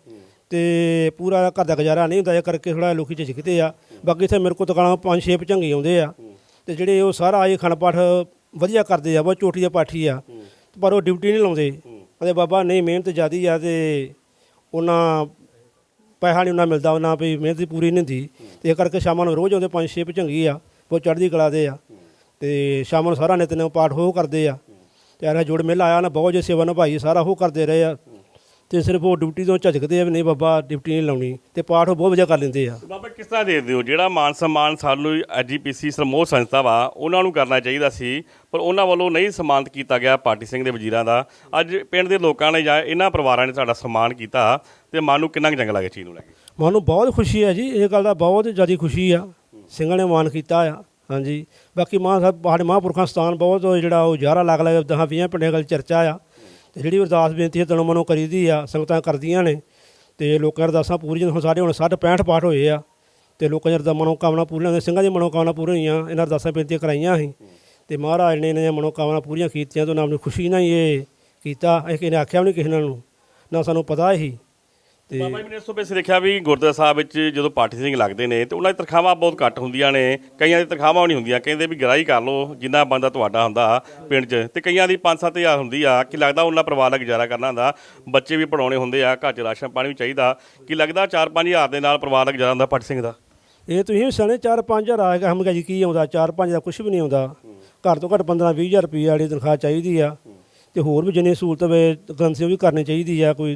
Speaker 4: ਤੇ ਪੂਰਾ ਘਰ ਦਾ ਗੁਜ਼ਾਰਾ ਨਹੀਂ ਹੁੰਦਾ, ਇਹ ਕਰਕੇ ਥੋੜਾ ਲੋਕੀ ਝਿਜਕਦੇ ਆ। ਬਾਕੀ ਇੱਥੇ ਮੇਰੇ ਕੋਲ ਦੁਕਾਨਾਂ ਪੰਜ ਛੇ ਪਚੰਗੀ ਆਉਂਦੇ ਆ। ਤੇ ਜਿਹੜੇ ਉਹ ਸਾਰਾ ਇਹ ਖੰਡ ਪਾਠ ਵਧੀਆ ਕਰਦੇ ਆ ਬਹੁਤ ਚੋਟੀ ਦੇ ਪਾਠੀ ਆ। ਪਰ ਉਹ ਡਿਊਟੀ ਨਹੀਂ ਲਾਉਂਦੇ। ਕਹਿੰਦੇ ਬਾਬਾ ਨਹੀਂ ਮਿਹਨਤ ਜ਼ਿਆਦੀ ਆ ਤੇ ਉਹਨਾਂ ਪੈਸਾ ਨਹੀਂ ਉਹਨਾਂ ਮਿਲਦਾ ਉਹਨਾਂ ਵੀ ਮਿਹਨਤ ਦੀ ਪੂਰੀ ਨਹੀਂ ਹੁੰਦੀ। ਤੇ ਇਹ ਕਰਕੇ ਸ਼ਾਮਾਂ ਨੂੰ ਰੋਜ਼ ਆਉਂਦੇ ਪੰਜ ਛੇ ਭਚੰਗੀ ਆ ਬਹੁਤ ਚੜ੍ਹਦੀ ਕਲਾ ਦੇ ਆ। ਤੇ ਸ਼ਾਮ ਨੂੰ ਸਾਰਾ ਨਿਤਨੇਮ ਪਾਠ ਉਹ ਕਰਦੇ ਆ। ਤੇ ਆਰਾ ਜੋੜ ਮੇਲਾ ਆਇਆ ਨਾ ਬਹੁਤ ਜੇ ਸੇਵਾ ਨਿਭਾਈ ਸਾਰਾ ਉਹ ਕਰਦੇ ਰਹੇ ਆ। ਤੇ ਸਿਰਫ ਉਹ ਡਿਊਟੀ ਤੋਂ ਝਜਕਦੇ ਆ ਵੀ ਨਹੀਂ ਬਾਬਾ ਡਿਊਟੀ ਨਹੀਂ ਲਾਉਣੀ ਤੇ ਪਾਠ ਉਹ ਬਹੁਤ ਵਧੀਆ ਕਰ ਲੈਂਦੇ ਆ।
Speaker 2: ਬਾਬਾ ਕਿਸ ਤਰ੍ਹਾਂ ਦੇਖਦੇ ਹੋ ਜਿਹੜਾ ਮਾਨ ਸਨਮਾਨ ਸਾਨੂੰ ਐਜੀਪੀਸੀ ਸਰਮੋਹ ਸੰਸਥਾ ਵਾ ਉਹਨਾਂ ਨੂੰ ਕਰਨਾ ਚਾਹੀਦਾ ਸੀ ਪਰ ਉਹਨਾਂ ਵੱਲੋਂ ਨਹੀਂ ਸਨਮਾਨਿਤ ਕੀਤਾ ਗਿਆ ਪਾਰਟੀ ਸਿੰਘ ਦੇ ਵਜ਼ੀਰਾਂ ਦਾ। ਅੱਜ ਪਿੰਡ ਦੇ ਲੋਕਾਂ ਨੇ ਜਾਂ ਇਹਨਾਂ ਪਰਿਵਾਰਾਂ ਨੇ ਸਾਡਾ ਸਨਮਾਨ ਕੀਤਾ ਤੇ ਮਨ ਨੂੰ ਕਿੰਨਾ ਚੰਗਾ ਲੱਗੇ ਚੀਜ਼ ਨੂੰ ਲੈ ਕੇ?
Speaker 4: ਮਨ ਬਹੁਤ ਖੁਸ਼ੀ ਹੈ ਜੀ ਇਹ ਗੱਲ ਦਾ ਬਹੁਤ ਜ਼ਿਆਦਾ ਖੁਸ਼ੀ ਆ। ਸਿੰਘਾਂ ਨੇ ਮਾਨ ਕੀਤਾ ਆ ਹਾਂਜੀ। ਬਾਕੀ ਮਾਂ ਸਾਹਿਬ ਸਾਡੇ ਮਹਾਂਪੁਰਖਾਂ ਸਥਾਨ ਬਹੁਤ ਜਿਹੜਾ ਉਹ ਜਾਰਾ ਲੱਗ ਲੱਗ ਦਹਾਂ ਵੀਹਾਂ ਪਿੰਡਾਂ ਗੱਲ ਚਰਚਾ ਆ। ਤੇ ਜਿਹੜੀ ਅਰਦਾਸ ਬੇਨਤੀ ਹੈ ਤਨੋਂ ਮਨੋਂ ਕਰੀਦੀ ਆ, ਸੰਗਤਾਂ ਕਰਦੀਆਂ ਨੇ, ਤੇ ਲੋਕਾਂ ਅਰਦਾਸਾਂ ਪੂਰੀਆਂ ਹੁਣ, ਸਾਡੇ ਹੁਣ 60 65 ਪਾਠ ਹੋਏ ਆ, ਤੇ ਲੋਕਾਂ ਦੀਆਂ ਮਨੋਕਾਮਨਾ ਪੂਰੀਆਂ ਹੋਈਆਂ, ਸਿੰਘਾਂ ਦੀਆਂ ਮਨੋਕਾਮਨਾ ਪੂਰੀਆਂ ਹੋਈਆਂ, ਇਹਨਾਂ ਅਰਦਾਸਾਂ ਬੇਨਤੀਆਂ ਕਰਾਈਆਂ ਸੀ ਤੇ ਮਹਾਰਾਜ ਨੇ ਇਹਨਾਂ ਦੀਆਂ ਮਨੋਕਾਮਨਾ ਪੂਰੀਆਂ ਕੀਤੀਆਂ, ਤੋਂ ਨਾਮ ਨੂੰ ਖੁਸ਼ੀ ਨਾਲ ਹੀ ਇਹ ਕੀਤਾ ਇਹ ਕਿਸੇ ਨੇ ਆਖਿਆ ਵੀ ਨਹੀਂ ਕਿਸੇ ਨਾਲ ਨੂੰ, ਨਾ ਸਾਨੂੰ ਪਤਾ ਹੀ
Speaker 2: ਬਾਬਾ ਜੀ ਨੇ ਇਸ ਤੋਂ ਪਹਿਲਾਂ ਦੇਖਿਆ ਵੀ ਗੁਰਦੁਆਰਾ ਸਾਹਿਬ ਵਿੱਚ ਜਦੋਂ ਪਾਠੀ ਸਿੰਘ ਲੱਗਦੇ ਨੇ ਤੇ ਉਹਨਾਂ ਦੀ ਤਨਖਾਹਾਂ ਬਹੁਤ ਘੱਟ ਹੁੰਦੀਆਂ ਨੇ ਕਈਆਂ ਦੀ ਤਨਖਾਹਾਂ ਨਹੀਂ ਹੁੰਦੀਆਂ ਕਹਿੰਦੇ ਵੀ ਗਰਾਈ ਕਰ ਲਓ ਜਿੰਨਾ ਬੰਦਾ ਤੁਹਾਡਾ ਹੁੰਦਾ ਪਿੰਡ 'ਚ ਤੇ ਕਈਆਂ ਦੀ 5-7000 ਹੁੰਦੀ ਆ ਕਿ ਲੱਗਦਾ ਉਹਨਾਂ ਪਰਿਵਾਰ ਦਾ ਗੁਜ਼ਾਰਾ ਕਰਨਾ ਹੁੰਦਾ ਬੱਚੇ ਵੀ ਪੜਾਉਣੇ ਹੁੰਦੇ ਆ ਘਰ 'ਚ ਰਾਸ਼ਨ ਪਾਣੀ ਵੀ ਚਾਹੀਦਾ ਕਿ ਲੱਗਦਾ 4-5000 ਦੇ ਨਾਲ ਪਰਿਵਾਰ ਦਾ ਗੁਜ਼ਾਰਾ ਹੁੰਦਾ ਪਾਠੀ ਸਿੰਘ ਦਾ?
Speaker 4: ਇਹ ਤੁਸੀਂ ਵੀ ਸਣੇ 4-5000 ਆਏਗਾ ਹਮ ਜੀ ਕੀ ਆਉਂਦਾ 4-5 ਦਾ ਕੁਝ ਵੀ ਨਹੀਂ ਆਉਂਦਾ ਘੱਟ ਤੋਂ ਘੱਟ 15-20000 ਰੁਪਏ ਵਾਲੀ ਤਨਖਾਹ ਚਾਹੀਦੀ ਆ ਤੇ ਹੋਰ ਵੀ ਜਿੰਨੀ ਸਹੂਲਤ ਵੇ ਕਰੰਸੀ ਉਹ ਵੀ ਕਰਨੀ ਚਾਹੀਦੀ ਆ ਕੋਈ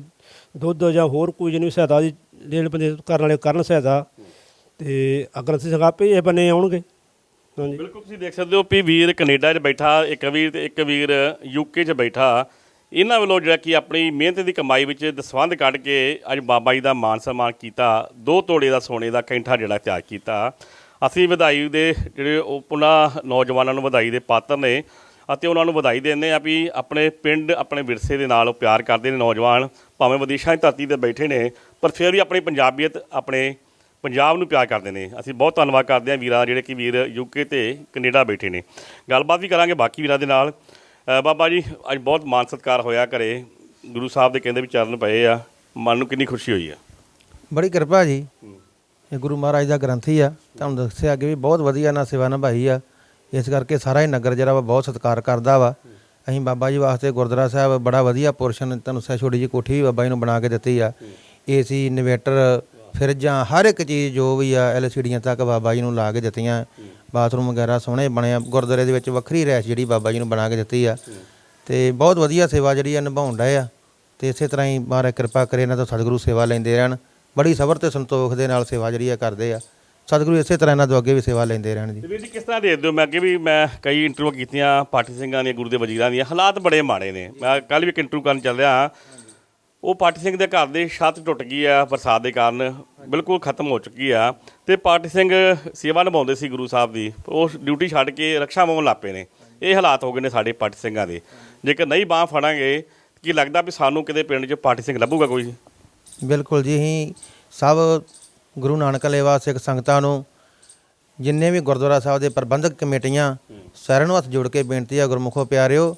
Speaker 4: ਦੁੱਧ ਜਾਂ ਹੋਰ ਕੋਈ ਜਿੰਨੀ ਸਹਾਇਤਾ ਦੀ ਜਿਹੜੇ ਬੰਦੇ ਕਰਨ ਵਾਲੇ ਕਰਨ ਸਹਾਇਤਾ ਤੇ ਅਗਰ ਅਸੀਂ ਸਗਾਪੇ ਇਹ ਬੰਨੇ ਆਉਣਗੇ। ਹਾਂਜੀ।
Speaker 2: ਬਿਲਕੁਲ ਤੁਸੀਂ ਦੇਖ ਸਕਦੇ ਹੋ ਵੀ ਵੀਰ ਕੈਨੇਡਾ 'ਚ ਬੈਠਾ, ਇੱਕ ਵੀਰ ਤੇ ਇੱਕ ਵੀਰ ਯੂਕੇ 'ਚ ਬੈਠਾ। ਇਹਨਾਂ ਵੱਲੋਂ ਜਿਹੜਾ ਕਿ ਆਪਣੀ ਮਿਹਨਤ ਦੀ ਕਮਾਈ ਵਿੱਚ ਦਸਵੰਧ ਕੱਢ ਕੇ ਅੱਜ ਬਾਬਾ ਜੀ ਦਾ ਮਾਨ ਸਨਮਾਨ ਕੀਤਾ, ਦੋ ਤੋੜੇ ਦਾ ਸੋਨੇ ਦਾ ਕੈਂਠਾ ਜਿਹੜਾ ਤਿਆਰ ਕੀਤਾ। ਅਸੀਂ ਵਧਾਈ ਦੇ ਜਿਹੜੇ ਉਹ ਪੁਨ੍ਹਾ ਨੌਜਵਾਨਾਂ ਨੂੰ ਵਧਾਈ ਦੇ ਪਾਤਰ ਨੇ ਅਤੇ ਉਹਨਾਂ ਨੂੰ ਵਧਾਈ ਦਿੰਦੇ ਆ ਵੀ ਆਪਣੇ ਪਿੰਡ, ਆਪਣੇ ਵਿਰਸੇ ਦੇ ਨਾਲ ਉਹ ਪਿਆਰ ਕਰਦੇ ਨੇ ਨੌਜਵਾਨ, ਭਾਵੇਂ ਵਿਦੇਸ਼ਾਂ ਦੀ ਧਰਤੀ ਤੇ ਬੈਠੇ ਨੇ, ਪਰ ਫਿਰ ਵੀ ਆਪਣੀ ਪੰਜਾਬੀਅਤ, ਆਪਣੇ ਪੰਜਾਬ ਨੂੰ ਪਿਆਰ ਕਰਦੇ ਨੇ। ਅਸੀਂ ਬਹੁਤ ਧੰਨਵਾਦ ਕਰਦੇ ਹਾਂ ਵੀਰਾਂ ਜਿਹੜੇ ਕਿ ਵੀਰ ਯੂਕੇ ਤੇ ਕੈਨੇਡਾ ਬੈਠੇ ਨੇ। ਗੱਲਬਾਤ ਵੀ ਕਰਾਂਗੇ ਬਾਕੀ ਵੀਰਾਂ ਦੇ ਨਾਲ। ਬਾਬਾ ਜੀ, ਅੱਜ ਬਹੁਤ ਮਾਨ ਸਤਿਕਾਰ ਹੋਇਆ ਘਰੇ। ਗੁਰੂ ਸਾਹਿਬ ਦੇ ਕਹਿੰਦੇ ਵੀ ਚਰਨ ਪਏ ਆ। ਮਨ ਨੂੰ ਕਿੰਨੀ ਖੁਸ਼ੀ ਹੋਈ ਆ।
Speaker 5: ਬੜੀ ਕਿਰਪਾ ਜੀ। ਇਹ ਗੁਰੂ ਮਹਾਰਾਜ ਦਾ ਗ੍ਰੰਥੀ ਆ। ਤੁਹਾਨੂੰ ਦੱਸਿਆ ਅੱਗੇ ਵੀ ਬਹੁਤ ਵਧੀਆ ਨਾ ਸੇਵਾ ਨਿਭਾਈ ਆ। ਇਸ ਕਰਕੇ ਸਾਰਾ ਹੀ ਨਗਰ ਜਿਹੜਾ ਵਾ ਬਹੁਤ ਸਤਿਕਾਰ ਕਰਦਾ ਵਾ। ਅਸੀਂ ਬਾਬਾ ਜੀ ਵਾਸਤੇ ਗੁਰਦੁਆਰਾ ਸਾਹਿਬ ਬੜਾ ਵਧੀਆ ਪੋਰਸ਼ਨ ਤੁਹਾਨੂੰ ਦੱਸਿਆ ਛੋਟੀ ਜਿਹੀ ਕੋਠੀ ਵੀ ਬਾਬਾ ਜੀ ਨੂੰ ਬਣਾ ਕੇ ਦਿੱਤੀ ਆ। ਏਸੀ, ਇਨਵੇਟਰ, ਫਰਿੱਜਾਂ, ਹਰ ਇੱਕ ਚੀਜ਼ ਜੋ ਵੀ ਆ, ਐਲਸੀਡੀਆਂ ਤੱਕ ਬਾਬਾ ਜੀ ਨੂੰ ਲਾ ਕੇ ਦਿੱਤੀਆਂ। ਬਾਥਰੂਮ ਵਗੈਰਾ ਸੋਹਣੇ ਬਣੇ ਆ। ਗੁਰਦੁਆਰੇ ਦੇ ਵਿੱਚ ਵੱਖਰੀ ਰੈਸ਼ ਜਿਹੜੀ ਬਾਬਾ ਜੀ ਨੂੰ ਬਣਾ ਕੇ ਦਿੱਤੀ ਆ। ਤੇ ਬਹੁਤ ਵਧੀਆ ਸੇਵਾ ਜਿਹੜੀ ਆ ਨਿਭਾਉਣ ਡਏ ਆ। ਤੇ ਇਸੇ ਤਰ੍ਹਾਂ ਹੀ ਮਹਾਰਾਜ ਕਿਰਪਾ ਕਰੇ ਇਹਨਾਂ ਤੋਂ ਸਤਿਗੁਰੂ ਸੇਵਾ ਲੈਂਦੇ ਰਹਿਣ। ਬੜੀ ਸਬਰ ਤੇ ਸੰਤੋਖ ਦੇ ਨਾਲ ਸੇਵਾ ਜਿਹੜੀ ਆ ਕਰਦੇ ਆ। ਸਤਿਗੁਰੂ ਇਸੇ ਤਰ੍ਹਾਂ ਇਹਨਾਂ ਤੋਂ ਅੱਗੇ ਵੀ ਸੇਵਾ ਲੈਂਦੇ ਰਹਿਣ ਜੀ।
Speaker 2: ਤੇ ਵੀਰ ਜੀ ਕਿਸ ਤਰ੍ਹਾਂ ਦੇਖਦੇ ਹੋ? ਮੈਂ ਅੱਗੇ ਵੀ ਮੈਂ ਕਈ ਇੰਟਰਵਿਊ ਕੀਤੀਆਂ ਪਾਠੀ ਸਿੰਘਾਂ ਦੀਆਂ ਗੁਰੂ ਦੇ ਵਜ਼ੀਰਾਂ ਦੀਆਂ। ਹਾਲਾਤ ਬੜੇ ਮਾੜੇ ਨੇ। ਮੈਂ ਕੱਲ ਵੀ ਇੱਕ ਇੰਟਰਵਿਊ ਕਰਨ ਚੱਲ ਰਿਹਾ ਉਹ ਪਾਠੀ ਸਿੰਘ ਦੇ ਘਰ ਦੀ ਛੱਤ ਟੁੱਟ ਗਈ ਆ ਬਰਸਾਤ ਦੇ ਕਾਰਨ। ਬਿਲਕੁਲ ਖਤਮ ਹੋ ਚੁੱਕੀ ਆ। ਤੇ ਪਾਠੀ ਸਿੰਘ ਸੇਵਾ ਨਿਭਾਉਂਦੇ ਸੀ ਗੁਰੂ ਸਾਹਿਬ ਦੀ। ਉਹ ਡਿਊਟੀ ਛੱਡ ਕੇ ਰਕਸ਼ਾ ਮੋਹਨ ਲਾਪੇ ਨੇ। ਇਹ ਹਾਲਾਤ ਹੋ ਗਏ ਨੇ ਸਾਡੇ ਪਾਠੀ ਸਿੰਘਾਂ ਦੇ। ਜੇਕਰ ਨਹੀਂ ਬਾਹ ਫੜਾਂਗੇ ਕੀ ਲੱਗਦਾ ਵੀ ਸਾਨੂੰ ਕਿਤੇ ਪਿੰਡ 'ਚ ਪਾਠੀ ਸਿੰਘ ਲੱਭੂਗਾ ਕੋਈ?
Speaker 5: ਬਿਲਕੁਲ ਜੀ ਅਸੀਂ ਸਭ ਗੁਰੂ ਨਾਨਕ ਲੇਵਾ ਸਿੱਖ ਸੰਗਤਾਂ ਨੂੰ ਜਿੰਨੇ ਵੀ ਗੁਰਦੁਆਰਾ ਸਾਹਿਬ ਦੇ ਪ੍ਰਬੰਧਕ ਕਮੇਟੀਆਂ ਸਾਰਿਆਂ ਨੂੰ ਹੱਥ ਜੋੜ ਕੇ ਬੇਨਤੀ ਆ, ਗੁਰਮੁਖੋ ਪਿਆਰਿਓ,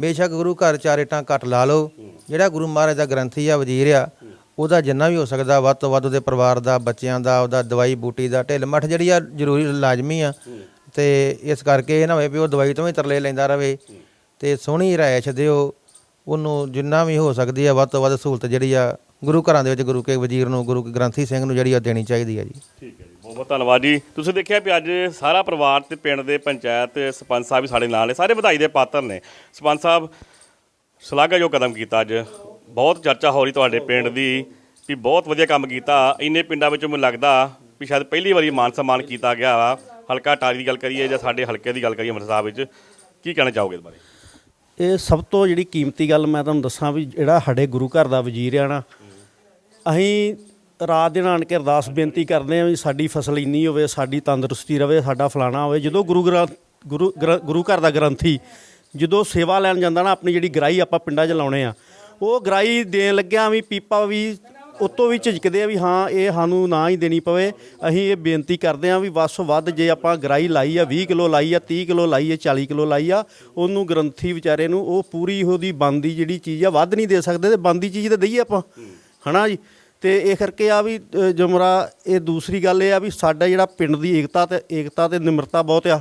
Speaker 5: ਬੇਸ਼ੱਕ ਗੁਰੂ ਘਰ ਚਾਰ ਇੱਟਾਂ ਘੱਟ ਲਾ ਲਓ। ਜਿਹੜਾ ਗੁਰੂ ਮਹਾਰਾਜ ਦਾ ਗ੍ਰੰਥੀ ਆ, ਵਜ਼ੀਰ ਆ, ਉਹਦਾ ਜਿੰਨਾ ਵੀ ਹੋ ਸਕਦਾ, ਵੱਧ ਤੋਂ ਵੱਧ ਉਹਦੇ ਪਰਿਵਾਰ ਦਾ, ਬੱਚਿਆਂ ਦਾ, ਉਹਦਾ ਦਵਾਈ ਬੂਟੀ ਦਾ, ਢਿੱਲ ਮੱਠ ਜਿਹੜੀ ਆ, ਜ਼ਰੂਰੀ ਲਾਜ਼ਮੀ ਆ। ਤੇ ਇਸ ਕਰਕੇ ਇਹ ਨਾ ਹੋਵੇ ਵੀ ਉਹ ਦਵਾਈ ਤੋਂ ਵੀ ਤਰਲੇ ਲੈਂਦਾ ਰਹੇ ਤੇ ਸੋਹਣੀ ਰਾਇਸ਼ ਦਿਓ। ਉਹਨੂੰ ਜਿੰਨਾ ਵੀ ਹੋ ਸਕਦੀ ਆ, ਵੱਧ ਤੋਂ ਵੱਧ ਸਹੂਲਤ ਜਿਹੜੀ ਆ ਗੁਰੂ ਘਰਾਂ ਦੇ ਵਿੱਚ ਗੁਰੂ ਕੇ ਵਜ਼ੀਰ ਨੂੰ ਗੁਰੂ ਕੇ ਗ੍ਰੰਥੀ ਸਿੰਘ ਨੂੰ ਜਿਹੜੀ ਆ ਦੇਣੀ ਚਾਹੀਦੀ ਆ ਜੀ।
Speaker 2: ਠੀਕ ਹੈ ਜੀ ਬਹੁਤ ਬਹੁਤ ਧੰਨਵਾਦ ਜੀ। ਤੁਸੀਂ ਦੇਖਿਆ ਵੀ ਅੱਜ ਸਾਰਾ ਪਰਿਵਾਰ ਤੇ ਪਿੰਡ ਦੇ ਪੰਚਾਇਤ ਸਰਪੰਚ ਸਾਹਿਬ ਵੀ ਸਾਡੇ ਨਾਲ ਨੇ ਸਾਰੇ ਵਧਾਈ ਦੇ ਪਾਤਰ ਨੇ। ਸਰਪੰਚ ਸਾਹਿਬ ਸ਼ਲਾਘਾ ਜੋ ਕਦਮ ਕੀਤਾ ਅੱਜ। ਬਹੁਤ ਚਰਚਾ ਹੋ ਰਹੀ ਤੁਹਾਡੇ ਪਿੰਡ ਦੀ ਵੀ ਬਹੁਤ ਵਧੀਆ ਕੰਮ ਕੀਤਾ। ਇੰਨੇ ਪਿੰਡਾਂ ਵਿੱਚੋਂ ਮੈਨੂੰ ਲੱਗਦਾ ਵੀ ਸ਼ਾਇਦ ਪਹਿਲੀ ਵਾਰੀ ਮਾਨ ਸਨਮਾਨ ਕੀਤਾ ਗਿਆ ਵਾ। ਹਲਕਾ ਟਾਰੀ ਦੀ ਗੱਲ ਕਰੀਏ ਜਾਂ ਸਾਡੇ ਹਲਕੇ ਦੀ ਗੱਲ ਕਰੀਏ ਅੰਮ੍ਰਿਤਸਰ ਸਾਹਿਬ ਵਿੱਚ ਕੀ ਕਹਿਣਾ ਚਾਹੋਗੇ ਇਸ ਬਾਰੇ?
Speaker 3: ਇਹ ਸਭ ਤੋਂ ਜਿਹੜੀ ਕੀਮਤੀ ਗੱਲ ਮੈਂ ਤੁਹਾਨੂੰ ਦੱਸਾਂ ਵੀ ਜਿਹੜਾ ਸਾਡੇ ਗੁਰੂ ਘਰ ਦਾ ਵਜ਼ੀਰ ਆ ਨਾ ਅਸੀਂ ਰਾਤ ਦਿਨ ਆਣ ਕੇ ਅਰਦਾਸ ਬੇਨਤੀ ਕਰਦੇ ਹਾਂ ਵੀ ਸਾਡੀ ਫਸਲ ਇੰਨੀ ਹੋਵੇ, ਸਾਡੀ ਤੰਦਰੁਸਤੀ ਰਵੇ, ਸਾਡਾ ਫਲਾਣਾ ਹੋਵੇ। ਜਦੋਂ ਗੁਰੂ ਗ੍ਰੰਥ, ਗੁਰੂ ਗ੍ਰ- ਗੁਰੂ ਘਰ ਦਾ ਗ੍ਰੰਥੀ, ਜਦੋਂ ਸੇਵਾ ਲੈਣ ਜਾਂਦਾ ਨਾ, ਆਪਣੀ ਜਿਹੜੀ ਗ੍ਰਾਈ ਆਪਾਂ ਪਿੰਡਾਂ 'ਚ ਲਾਉਣੇ ਆ, ਉਹ ਗ੍ਰਾਈ ਦੇਣ ਲੱਗਿਆ ਵੀ ਪੀਪਾ ਵੀ ਉਤੋਂ ਵੀ ਝਿਜਕਦੇ ਆ ਵੀ ਹਾਂ, ਇਹ ਸਾਨੂੰ ਨਾ ਹੀ ਦੇਣੀ ਪਵੇ। ਅਸੀਂ ਇਹ ਬੇਨਤੀ ਕਰਦੇ ਆ ਵੀ ਵੱਧ ਤੋਂ ਵੱਧ ਜੇ ਆਪਾਂ ਗਰਾਈ ਲਾਈ ਆ 20 ਕਿਲੋ ਲਾਈ ਆ 30 ਕਿਲੋ ਲਾਈ ਆ 40 ਕਿਲੋ ਲਾਈ ਆ, ਉਹਨੂੰ ਗ੍ਰੰਥੀ ਵਿਚਾਰੇ ਨੂੰ ਉਹ ਪੂਰੀ ਉਹਦੀ ਬੰਦੀ ਜਿਹੜੀ ਚੀਜ਼ ਆ, ਵੱਧ ਨਹੀਂ ਦੇ ਸਕਦੇ ਤੇ ਬੰਦੀ ਚੀਜ਼ ਤਾਂ ਦਈਏ ਆਪਾਂ। ਹਨਾ ਜੀ? ਤੇ ਇਹ ਕਰਕੇ ਆ ਵੀ ਅ, ਜਮਰਾ ਇਹ ਦੂਸਰੀ ਗੱਲ ਇਹ ਆ ਵੀ ਸਾਡਾ ਜਿਹੜਾ ਪਿੰਡ ਦੀ ਏਕਤਾ ਤੇ ਏਕਤਾ ਤੇ ਨਿਮਰਤਾ ਬਹੁਤ ਆ।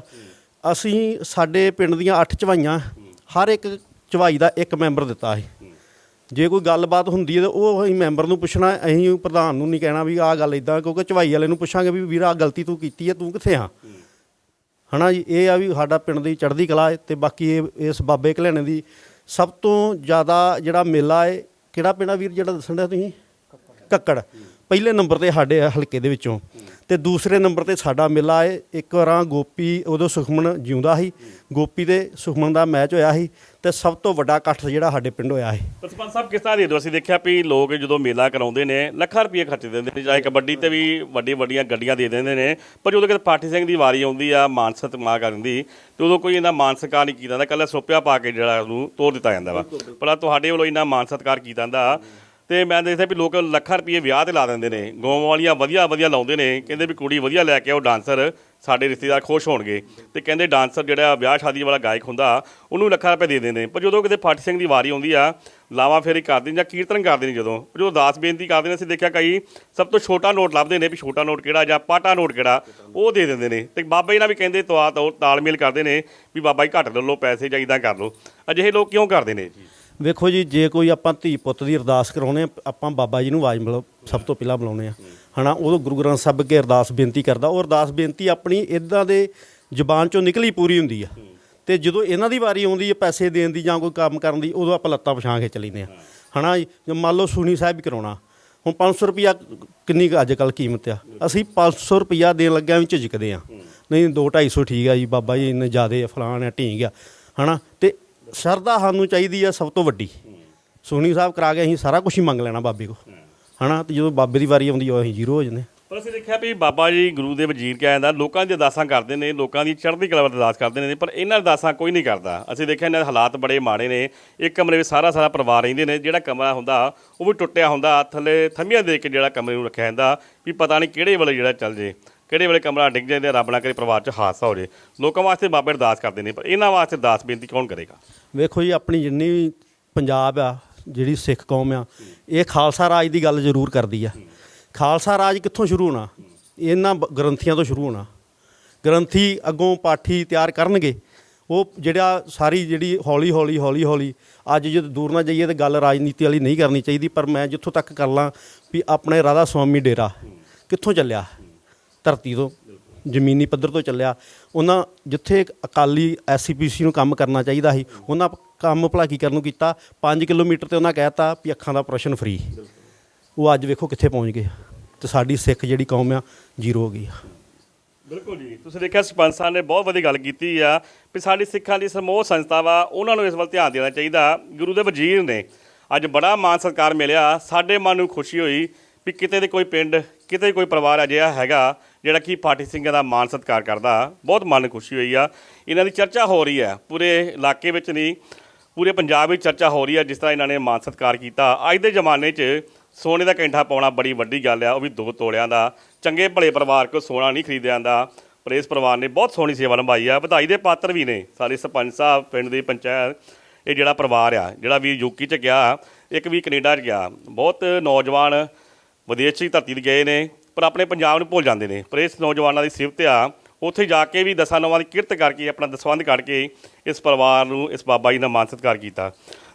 Speaker 3: ਅਸੀਂ ਸਾਡੇ ਪਿੰਡ ਦੀਆਂ 8 ਚਵਾਈਆਂ ਹਰ ਇੱਕ ਚਵਾਈ ਦਾ ਇੱਕ ਮੈਂਬਰ ਦਿੱਤਾ ਸੀ। ਜੇ ਕੋਈ ਗੱਲਬਾਤ ਹੁੰਦੀ ਹੈ ਤਾਂ ਉਹ ਅਸੀਂ ਮੈਂਬਰ ਨੂੰ ਪੁੱਛਣਾ ਅਸੀਂ ਪ੍ਰਧਾਨ ਨੂੰ ਨਹੀਂ ਕਹਿਣਾ ਵੀ ਆਹ ਗੱਲ ਇਦਾਂ ਕਿਉਂਕਿ ਚਵਾਈ ਵਾਲੇ ਨੂੰ ਪੁੱਛਾਂਗੇ ਵੀ ਵੀਰ ਆਹ ਗਲਤੀ ਤੂੰ ਕੀਤੀ ਹੈ ਤੂੰ ਕਿੱਥੇ ਆ? ਹਨਾ ਜੀ? ਇਹ ਆ ਵੀ ਸਾਡਾ ਪਿੰਡ ਦੀ ਚੜ੍ਹਦੀ ਕਲਾ ਹੈ ਤੇ ਬਾਕੀ ਇਹ ਇਸ ਬਾਬੇ ਘਲੇਣੇ ਦੀ ਸਭ ਤੋਂ ਜ਼ਿਆਦਾ ਜਿਹੜਾ ਮੇਲਾ ਹੈ ਕਿਹੜਾ ਪਿੰਡ ਵੀਰ ਜਿਹੜਾ ਦੱਸਣ ਡਿਆ ਤੁਸੀਂ? ਕੱਕੜ। ਪਹਿਲੇ ਨੰਬਰ ਤੇ ਸਾਡੇ ਹਲਕੇ ਦੇ ਵਿੱਚੋਂ। ਤੇ ਦੂਸਰੇ ਨੰਬਰ ਤੇ ਸਾਡਾ ਮੇਲਾ ਹੈ ਇੱਕ ਵਾਰਾਂ ਗੋਪੀ ਉਦੋਂ ਸੁਖਮਨ ਜਿਉਂਦਾ ਸੀ। ਗੋਪੀ ਤੇ ਸੁਖਮਨ ਦਾ ਮੈਚ ਹੋਇਆ ਸੀ ਤੇ ਸਭ ਤੋਂ ਵੱਡਾ ਇਕੱਠ ਜਿਹੜਾ ਸਾਡੇ ਪਿੰਡ ਹੋਇਆ ਸੀ।
Speaker 2: ਤਾਂ ਸਰਪੰਚ ਸਾਹਿਬ ਕਿਸ ਤਰ੍ਹਾਂ ਦੇ ਦਿਓ ਅਸੀਂ ਦੇਖਿਆ ਵੀ ਲੋਕ ਜਦੋਂ ਮੇਲਾ ਕਰਾਉਂਦੇ ਨੇ ਲੱਖਾਂ ਰੁਪਏ ਖਰਚ ਦਿੰਦੇ ਨੇ ਚਾਹੇ ਕਬੱਡੀ ਤੇ ਵੀ ਵੱਡੀ ਵੱਡੀਆਂ ਗੱਡੀਆਂ ਦੇ ਦਿੰਦੇ ਨੇ ਪਰ ਜਦੋਂ ਕਿਤੇ ਪਾਠੀ ਸਿੰਘ ਦੀ ਵਾਰੀ ਆਉਂਦੀ ਆ ਮਾਨਸਤ ਮਾ ਕਰਨ ਦੀ ਤੇ ਉਦੋਂ ਕੋਈ ਇਹਨਾਂ ਮਾਨ ਸਤਿਕਾਰ ਨਹੀਂ ਕੀਤਾ ਜਾਂਦਾ ਕੱਲਾ ਸੋਪਿਆ ਪਾ ਕੇ ਜਿਹੜਾ ਉਹਨੂੰ ਤੋੜ ਦਿੱਤਾ ਜਾਂਦਾ ਵਾ। ਪਰ ਤੁਹਾਡੇ ਵੱਲੋਂ ਇਹਨਾਂ ਮਾਨ ਸਤਿਕਾਰ ਕੀਤਾ ਜਾਂਦਾ ਤੇ ਮੈਂ ਦੇਖਿਆ ਵੀ ਲੋਕ ਲੱਖਾਂ ਰੁਪਏ ਵਿਆਹ ਤੇ ਲਾ ਦਿੰਦੇ ਨੇ। ਗਾਉਂ ਵਾਲੀਆਂ ਵਧੀਆ ਵਧੀਆ ਲਾਉਂਦੇ ਨੇ। ਕਹਿੰਦੇ ਵੀ ਕੁੜੀ ਵਧੀਆ ਲੈ ਕੇ ਆਓ, ਡਾਂਸਰ ਸਾਡੇ ਰਿਸ਼ਤੇਦਾਰ ਖੁਸ਼ ਹੋਣਗੇ। ਤੇ ਕਹਿੰਦੇ ਡਾਂਸਰ ਜਿਹੜਾ ਵਿਆਹ ਸ਼ਾਦੀ ਵਾਲਾ ਗਾਇਕ ਹੁੰਦਾ, ਉਹਨੂੰ ਲੱਖਾਂ ਰੁਪਏ ਦੇ ਦਿੰਦੇ ਨੇ। ਪਰ ਜਦੋਂ ਕਿਤੇ ਫੱਟ ਸਿੰਘ ਦੀ ਵਾਰੀ ਆਉਂਦੀ ਆ, ਲਾਵਾ ਫੇਰੀ ਕਰਦੇ ਨੇ ਜਾਂ ਕੀਰਤਨ ਕਰਦੇ ਨੇ ਜਦੋਂ ਜਦੋਂ ਦਾਸ ਬੇਨਤੀ ਕਰਦੇ ਨੇ, ਅਸੀਂ ਦੇਖਿਆ ਕਈ ਸਭ ਤੋਂ ਛੋਟਾ ਨੋਟ ਲੱਭਦੇ ਨੇ ਵੀ ਛੋਟਾ ਨੋਟ ਕਿਹੜਾ ਜਾਂ ਪਾਟਾ ਨੋਟ ਕਿਹੜਾ, ਉਹ ਦੇ ਦਿੰਦੇ ਨੇ। ਤੇ ਬਾਬਾ ਜੀ ਨਾਲ ਵੀ ਕਹਿੰਦੇ ਤਵਾ ਤੋ ਤਾਲਮੇਲ ਕਰਦੇ ਨੇ ਵੀ ਬਾਬਾ ਜੀ ਘੱਟ ਲੈ ਲਓ, ਪੈਸੇ ਜਾਂ ਇਦਾਂ ਕਰ ਲਓ। ਅਜਿਹੇ ਲੋਕ ਕਿਉਂ ਕਰਦੇ ਨੇ?
Speaker 3: ਵੇਖੋ ਜੀ ਜੇ ਕੋਈ ਆਪਾਂ ਧੀ ਪੁੱਤ ਦੀ ਅਰਦਾਸ ਕਰਾਉਣੇ ਆ, ਆਪਾਂ ਬਾਬਾ ਜੀ ਨੂੰ ਆਵਾਜ਼ ਮਤਲਬ ਸਭ ਤੋਂ ਪਹਿਲਾਂ ਬੁਲਾਉਣੇ ਆ। ਹਨਾ ਉਦੋਂ ਗੁਰੂ ਗ੍ਰੰਥ ਸਾਹਿਬ ਅੱਗੇ ਅਰਦਾਸ ਬੇਨਤੀ ਕਰਦਾ। ਉਹ ਅਰਦਾਸ ਬੇਨਤੀ ਆਪਣੀ ਇਦਾਂ ਦੇ ਜ਼ੁਬਾਨ ਚੋਂ ਨਿਕਲੀ ਪੂਰੀ ਹੁੰਦੀ ਆ। ਤੇ ਜਦੋਂ ਇਹਨਾਂ ਦੀ ਵਾਰੀ ਆਉਂਦੀ ਹੈ ਪੈਸੇ ਦੇਣ ਦੀ ਜਾਂ ਕੋਈ ਕੰਮ ਕਰਨ ਦੀ ਉਦੋਂ ਆਪਾਂ ਲੱਤਾਂ ਪਛਾਂ ਕੇ ਚਲੀਨੇ ਆ। ਹਨਾ ਜੀ ਜੇ ਮੰਨ ਲਓ ਸੁਣੀ ਸਾਹਿਬ ਵੀ ਕਰਾਉਣਾ ਹੁਣ 500 ਰੁਪਿਆ ਕਿੰਨੀ ਕੁ ਅੱਜ ਕੱਲ ਕੀਮਤ ਆ? ਅਸੀਂ 500 ਰੁਪਿਆ ਦੇਣ ਲੱਗਿਆਂ ਵੀ ਝਿਜਕਦੇ ਆ। ਨਹੀਂ 2 250 ਠੀਕ ਆ ਜੀ ਬਾਬਾ ਜੀ ਇੰਨੇ ਜ਼ਿਆਦੇ ਆ ਫਲਾਣ ਆ ਢੀਂਗ ਆ। ਹਨਾ ਤੇ ਸ਼ਰਧਾ ਸਾਨੂੰ ਚਾਹੀਦੀ ਆ ਸਭ ਤੋਂ ਵੱਡੀ। ਸੁਣੀ ਸਾਹਿਬ ਕਰਾ ਕੇ ਅਸੀਂ ਸਾਰਾ ਕੁਝ ਹੀ ਮੰਗ ਲੈਣਾ ਬਾਬੇ ਕੋ ਹਨਾ ਤੇ ਜਦੋਂ ਬਾਬੇ ਦੀ ਵਾਰੀ ਆਉਂਦੀ ਆ ਅਸੀਂ ਜ਼ੀਰੋ ਹੋ ਜਾਂਦੇ।
Speaker 2: ਪਰ ਅਸੀਂ ਦੇਖਿਆ ਵੀ ਬਾਬਾ ਜੀ ਗੁਰੂ ਦੇ ਵਜ਼ੀਰ ਕਿਹਾ ਜਾਂਦਾ ਲੋਕਾਂ ਦੀ ਅਰਦਾਸਾਂ ਕਰਦੇ ਨੇ ਲੋਕਾਂ ਦੀ ਚੜ੍ਹਦੀ ਕਲਾ ਅਰਦਾਸ ਕਰਦੇ ਨੇ ਪਰ ਇਹਨਾਂ ਅਰਦਾਸਾਂ ਕੋਈ ਨਹੀਂ ਕਰਦਾ। ਅਸੀਂ ਦੇਖਿਆ ਇਹਨਾਂ ਦੇ ਹਾਲਾਤ ਬੜੇ ਮਾੜੇ ਨੇ। ਇੱਕ ਕਮਰੇ ਵਿੱਚ ਸਾਰਾ ਸਾਰਾ ਪਰਿਵਾਰ ਰਹਿੰਦੇ ਨੇ ਜਿਹੜਾ ਕਮਰਾ ਹੁੰਦਾ ਉਹ ਵੀ ਟੁੱਟਿਆ ਹੁੰਦਾ ਥੱਲੇ ਥੰਮੀਆਂ ਦੇ ਕੇ ਜਿਹੜਾ ਕਮਰੇ ਨੂੰ ਰੱਖਿਆ ਜਾਂਦਾ ਵੀ ਪਤਾ ਨਹੀਂ ਕਿਹੜੇ ਵੇਲੇ ਜਿਹੜਾ ਚੱਲ ਜੇ। ਕਿਹੜੇ ਵੇਲੇ ਕਮਰਾ ਡਿੱਗ ਜਾਏ ਤੇ ਰੱਬ ਨਾ ਕਰੇ ਪਰਿਵਾਰ 'ਚ ਹਾਦਸਾ ਹੋ ਜੇ ਲੋਕਾਂ ਵਾਸਤੇ ਬਾਬੇ ਅਰਦਾਸ ਕਰਦੇ ਨੇ, ਪਰ ਇਹਨਾਂ ਵਾਸਤੇ ਅਰਦਾਸ ਬੇਨਤੀ ਕੌਣ ਕਰੇਗਾ?
Speaker 3: ਵੇਖੋ ਜੀ, ਆਪਣੀ ਜਿੰਨੀ ਵੀ ਪੰਜਾਬ ਆ, ਜਿਹੜੀ ਸਿੱਖ ਕੌਮ ਆ, ਇਹ ਖਾਲਸਾ ਰਾਜ ਦੀ ਗੱਲ ਜ਼ਰੂਰ ਕਰਦੀ ਆ। ਖਾਲਸਾ ਰਾਜ ਕਿੱਥੋਂ ਸ਼ੁਰੂ ਹੋਣਾ? ਇਹਨਾਂ ਬ- ਗ੍ਰੰਥੀਆਂ ਤੋਂ ਸ਼ੁਰੂ ਹੋਣਾ। ਗ੍ਰੰਥੀ ਅੱਗੋਂ ਪਾਠੀ ਤਿਆਰ ਕਰਨਗੇ। ਉਹ ਜਿਹੜਾ ਸਾਰੀ ਜਿਹੜੀ ਹੌਲੀ ਹੌਲੀ ਹੌਲੀ ਹੌਲੀ, ਅੱਜ ਜੇ ਦੂਰ ਨਾ ਜਾਈਏ ਤੇ ਗੱਲ ਰਾਜਨੀਤੀ ਵਾਲੀ ਨਹੀਂ ਕਰਨੀ ਚਾਹੀਦੀ, ਪਰ ਮੈਂ ਜਿੱਥੋਂ ਤੱਕ ਕਰ ਲਾਂ ਵੀ ਆਪਣੇ ਰਾਧਾ ਸੁਆਮੀ ਡੇਰਾ ਕਿੱਥੋਂ ਚੱਲਿਆ? ਧਰਤੀ ਤੋਂ, ਜ਼ਮੀਨੀ ਪੱਧਰ ਤੋਂ ਚੱਲਿਆ। ਉਹਨਾਂ ਜਿੱਥੇ ਇੱਕ ਅਕਾਲੀ ਐਸਸੀਪੀਸੀ ਨੂੰ ਕੰਮ ਕਰਨਾ ਚਾਹੀਦਾ ਸੀ, ਉਹਨਾਂ ਕੰਮ ਭਲਾ ਕੀ ਕਰਨ ਨੂੰ ਕੀਤਾ? 5 ਕਿਲੋਮੀਟਰ ਤੇ ਉਹਨਾਂ ਕਹਿਤਾ ਵੀ ਅੱਖਾਂ ਦਾ ਆਪਰੇਸ਼ਨ ਫ੍ਰੀ ਉਹ ਅੱਜ ਵੇਖੋ ਕਿੱਥੇ ਪਹੁੰਚ ਗਏ। ਤੇ ਸਾਡੀ ਸਿੱਖ ਜਿਹੜੀ ਕੌਮ ਆ, ਜ਼ੀਰੋ ਹੋ ਗਈ ਆ।
Speaker 2: ਬਿਲਕੁਲ ਜੀ। ਤੁਸੀਂ ਦੇਖਿਆ ਸਰਪੰਚ ਸਾਹਿਬ ਨੇ ਬਹੁਤ ਵਧੀਆ ਗੱਲ ਕੀਤੀ ਆ ਵੀ ਸਾਡੀ ਸਿੱਖਾਂ ਦੀ ਸਮੂਹ ਸੰਸਥਾ ਵਾ ਉਹਨਾਂ ਨੂੰ ਇਸ ਵੱਲ ਧਿਆਨ ਦੇਣਾ ਚਾਹੀਦਾ। ਗੁਰੂ ਦੇ ਵਜ਼ੀਰ ਨੇ ਅੱਜ ਬੜਾ ਮਾਨ ਸਤਿਕਾਰ ਮਿਲਿਆ। ਸਾਡੇ ਮਨ ਨੂੰ ਖੁਸ਼ੀ ਹੋਈ ਵੀ ਕਿਤੇ ਦੇ ਕੋਈ ਪਿੰਡ ਕਿਤੇ ਕੋਈ ਪਰਿਵਾਰ ਅਜਿਹਾ ਹੈਗਾ ਜਿਹੜਾ ਕਿ ਪਾਠੀ ਸਿੰਘਾਂ ਦਾ ਮਾਣ ਸਤਿਕਾਰ ਕਰਦਾ, ਬਹੁਤ ਮਨ ਖੁਸ਼ੀ ਹੋਈ ਆ। ਇਹਨਾਂ ਦੀ ਚਰਚਾ ਹੋ ਰਹੀ ਹੈ। ਪੂਰੇ ਇਲਾਕੇ ਵਿੱਚ ਨਹੀਂ, ਪੂਰੇ ਪੰਜਾਬ ਵਿੱਚ ਚਰਚਾ ਹੋ ਰਹੀ ਹੈ ਜਿਸ ਤਰ੍ਹਾਂ ਇਹਨਾਂ ਨੇ ਮਾਣ ਸਤਿਕਾਰ ਕੀਤਾ। ਅੱਜ ਦੇ ਜ਼ਮਾਨੇ 'ਚ ਸੋਨੇ ਦਾ ਕੈਂਠਾ ਪਾਉਣਾ ਬੜੀ ਵੱਡੀ ਗੱਲ ਆ, ਉਹ ਵੀ ਦੋ ਤੋਲਿਆਂ ਦਾ। ਚੰਗੇ ਭਲੇ ਪਰਿਵਾਰ ਕੋ ਸੋਨਾ ਨਹੀਂ ਖਰੀਦਿਆ ਜਾਂਦਾ ਪਰ ਇਸ ਪਰਿਵਾਰ ਨੇ ਬਹੁਤ ਸੋਹਣੀ ਸੇਵਾ ਨਿਭਾਈ ਆ। ਵਧਾਈ ਦੇ ਪਾਤਰ ਵੀ ਨੇ। ਸਾਡੇ ਸਰਪੰਚ ਸਾਹਿਬ, ਪਿੰਡ ਦੀ ਪੰਚਾਇਤ, ਇਹ ਜਿਹੜਾ ਪਰਿਵਾਰ ਆ, ਜਿਹੜਾ ਵੀ ਯੂਕੀ 'ਚ ਗਿਆ, ਇੱਕ ਵੀ ਕੈਨੇਡਾ 'ਚ ਗਿਆ, ਬਹੁਤ ਨੌਜਵਾਨ ਵਿਦੇਸ਼ੀ ਧਰਤੀ ਤੇ ਗਏ ਨੇ, ਪਰ ਆਪਣੇ ਪੰਜਾਬ ਨੂੰ ਭੁੱਲ ਜਾਂਦੇ ਨੇ। ਪਰ ਇਸ ਨੌਜਵਾਨਾਂ ਦੀ ਸਿਫਤ ਆ, ਉੱਥੇ ਜਾ ਕੇ ਵੀ ਦਸਾਂ ਨਵਾਂ ਦੀ ਕਿਰਤ ਕਰਕੇ, ਆਪਣਾ ਦਸਵੰਧ ਕੱਢ ਕੇ ਇਸ ਪਰਿਵਾਰ ਨੂੰ, ਇਸ ਬਾਬਾ ਜੀ ਦਾ ਮਾਨ ਸਤਿਕਾਰ ਕੀਤਾ।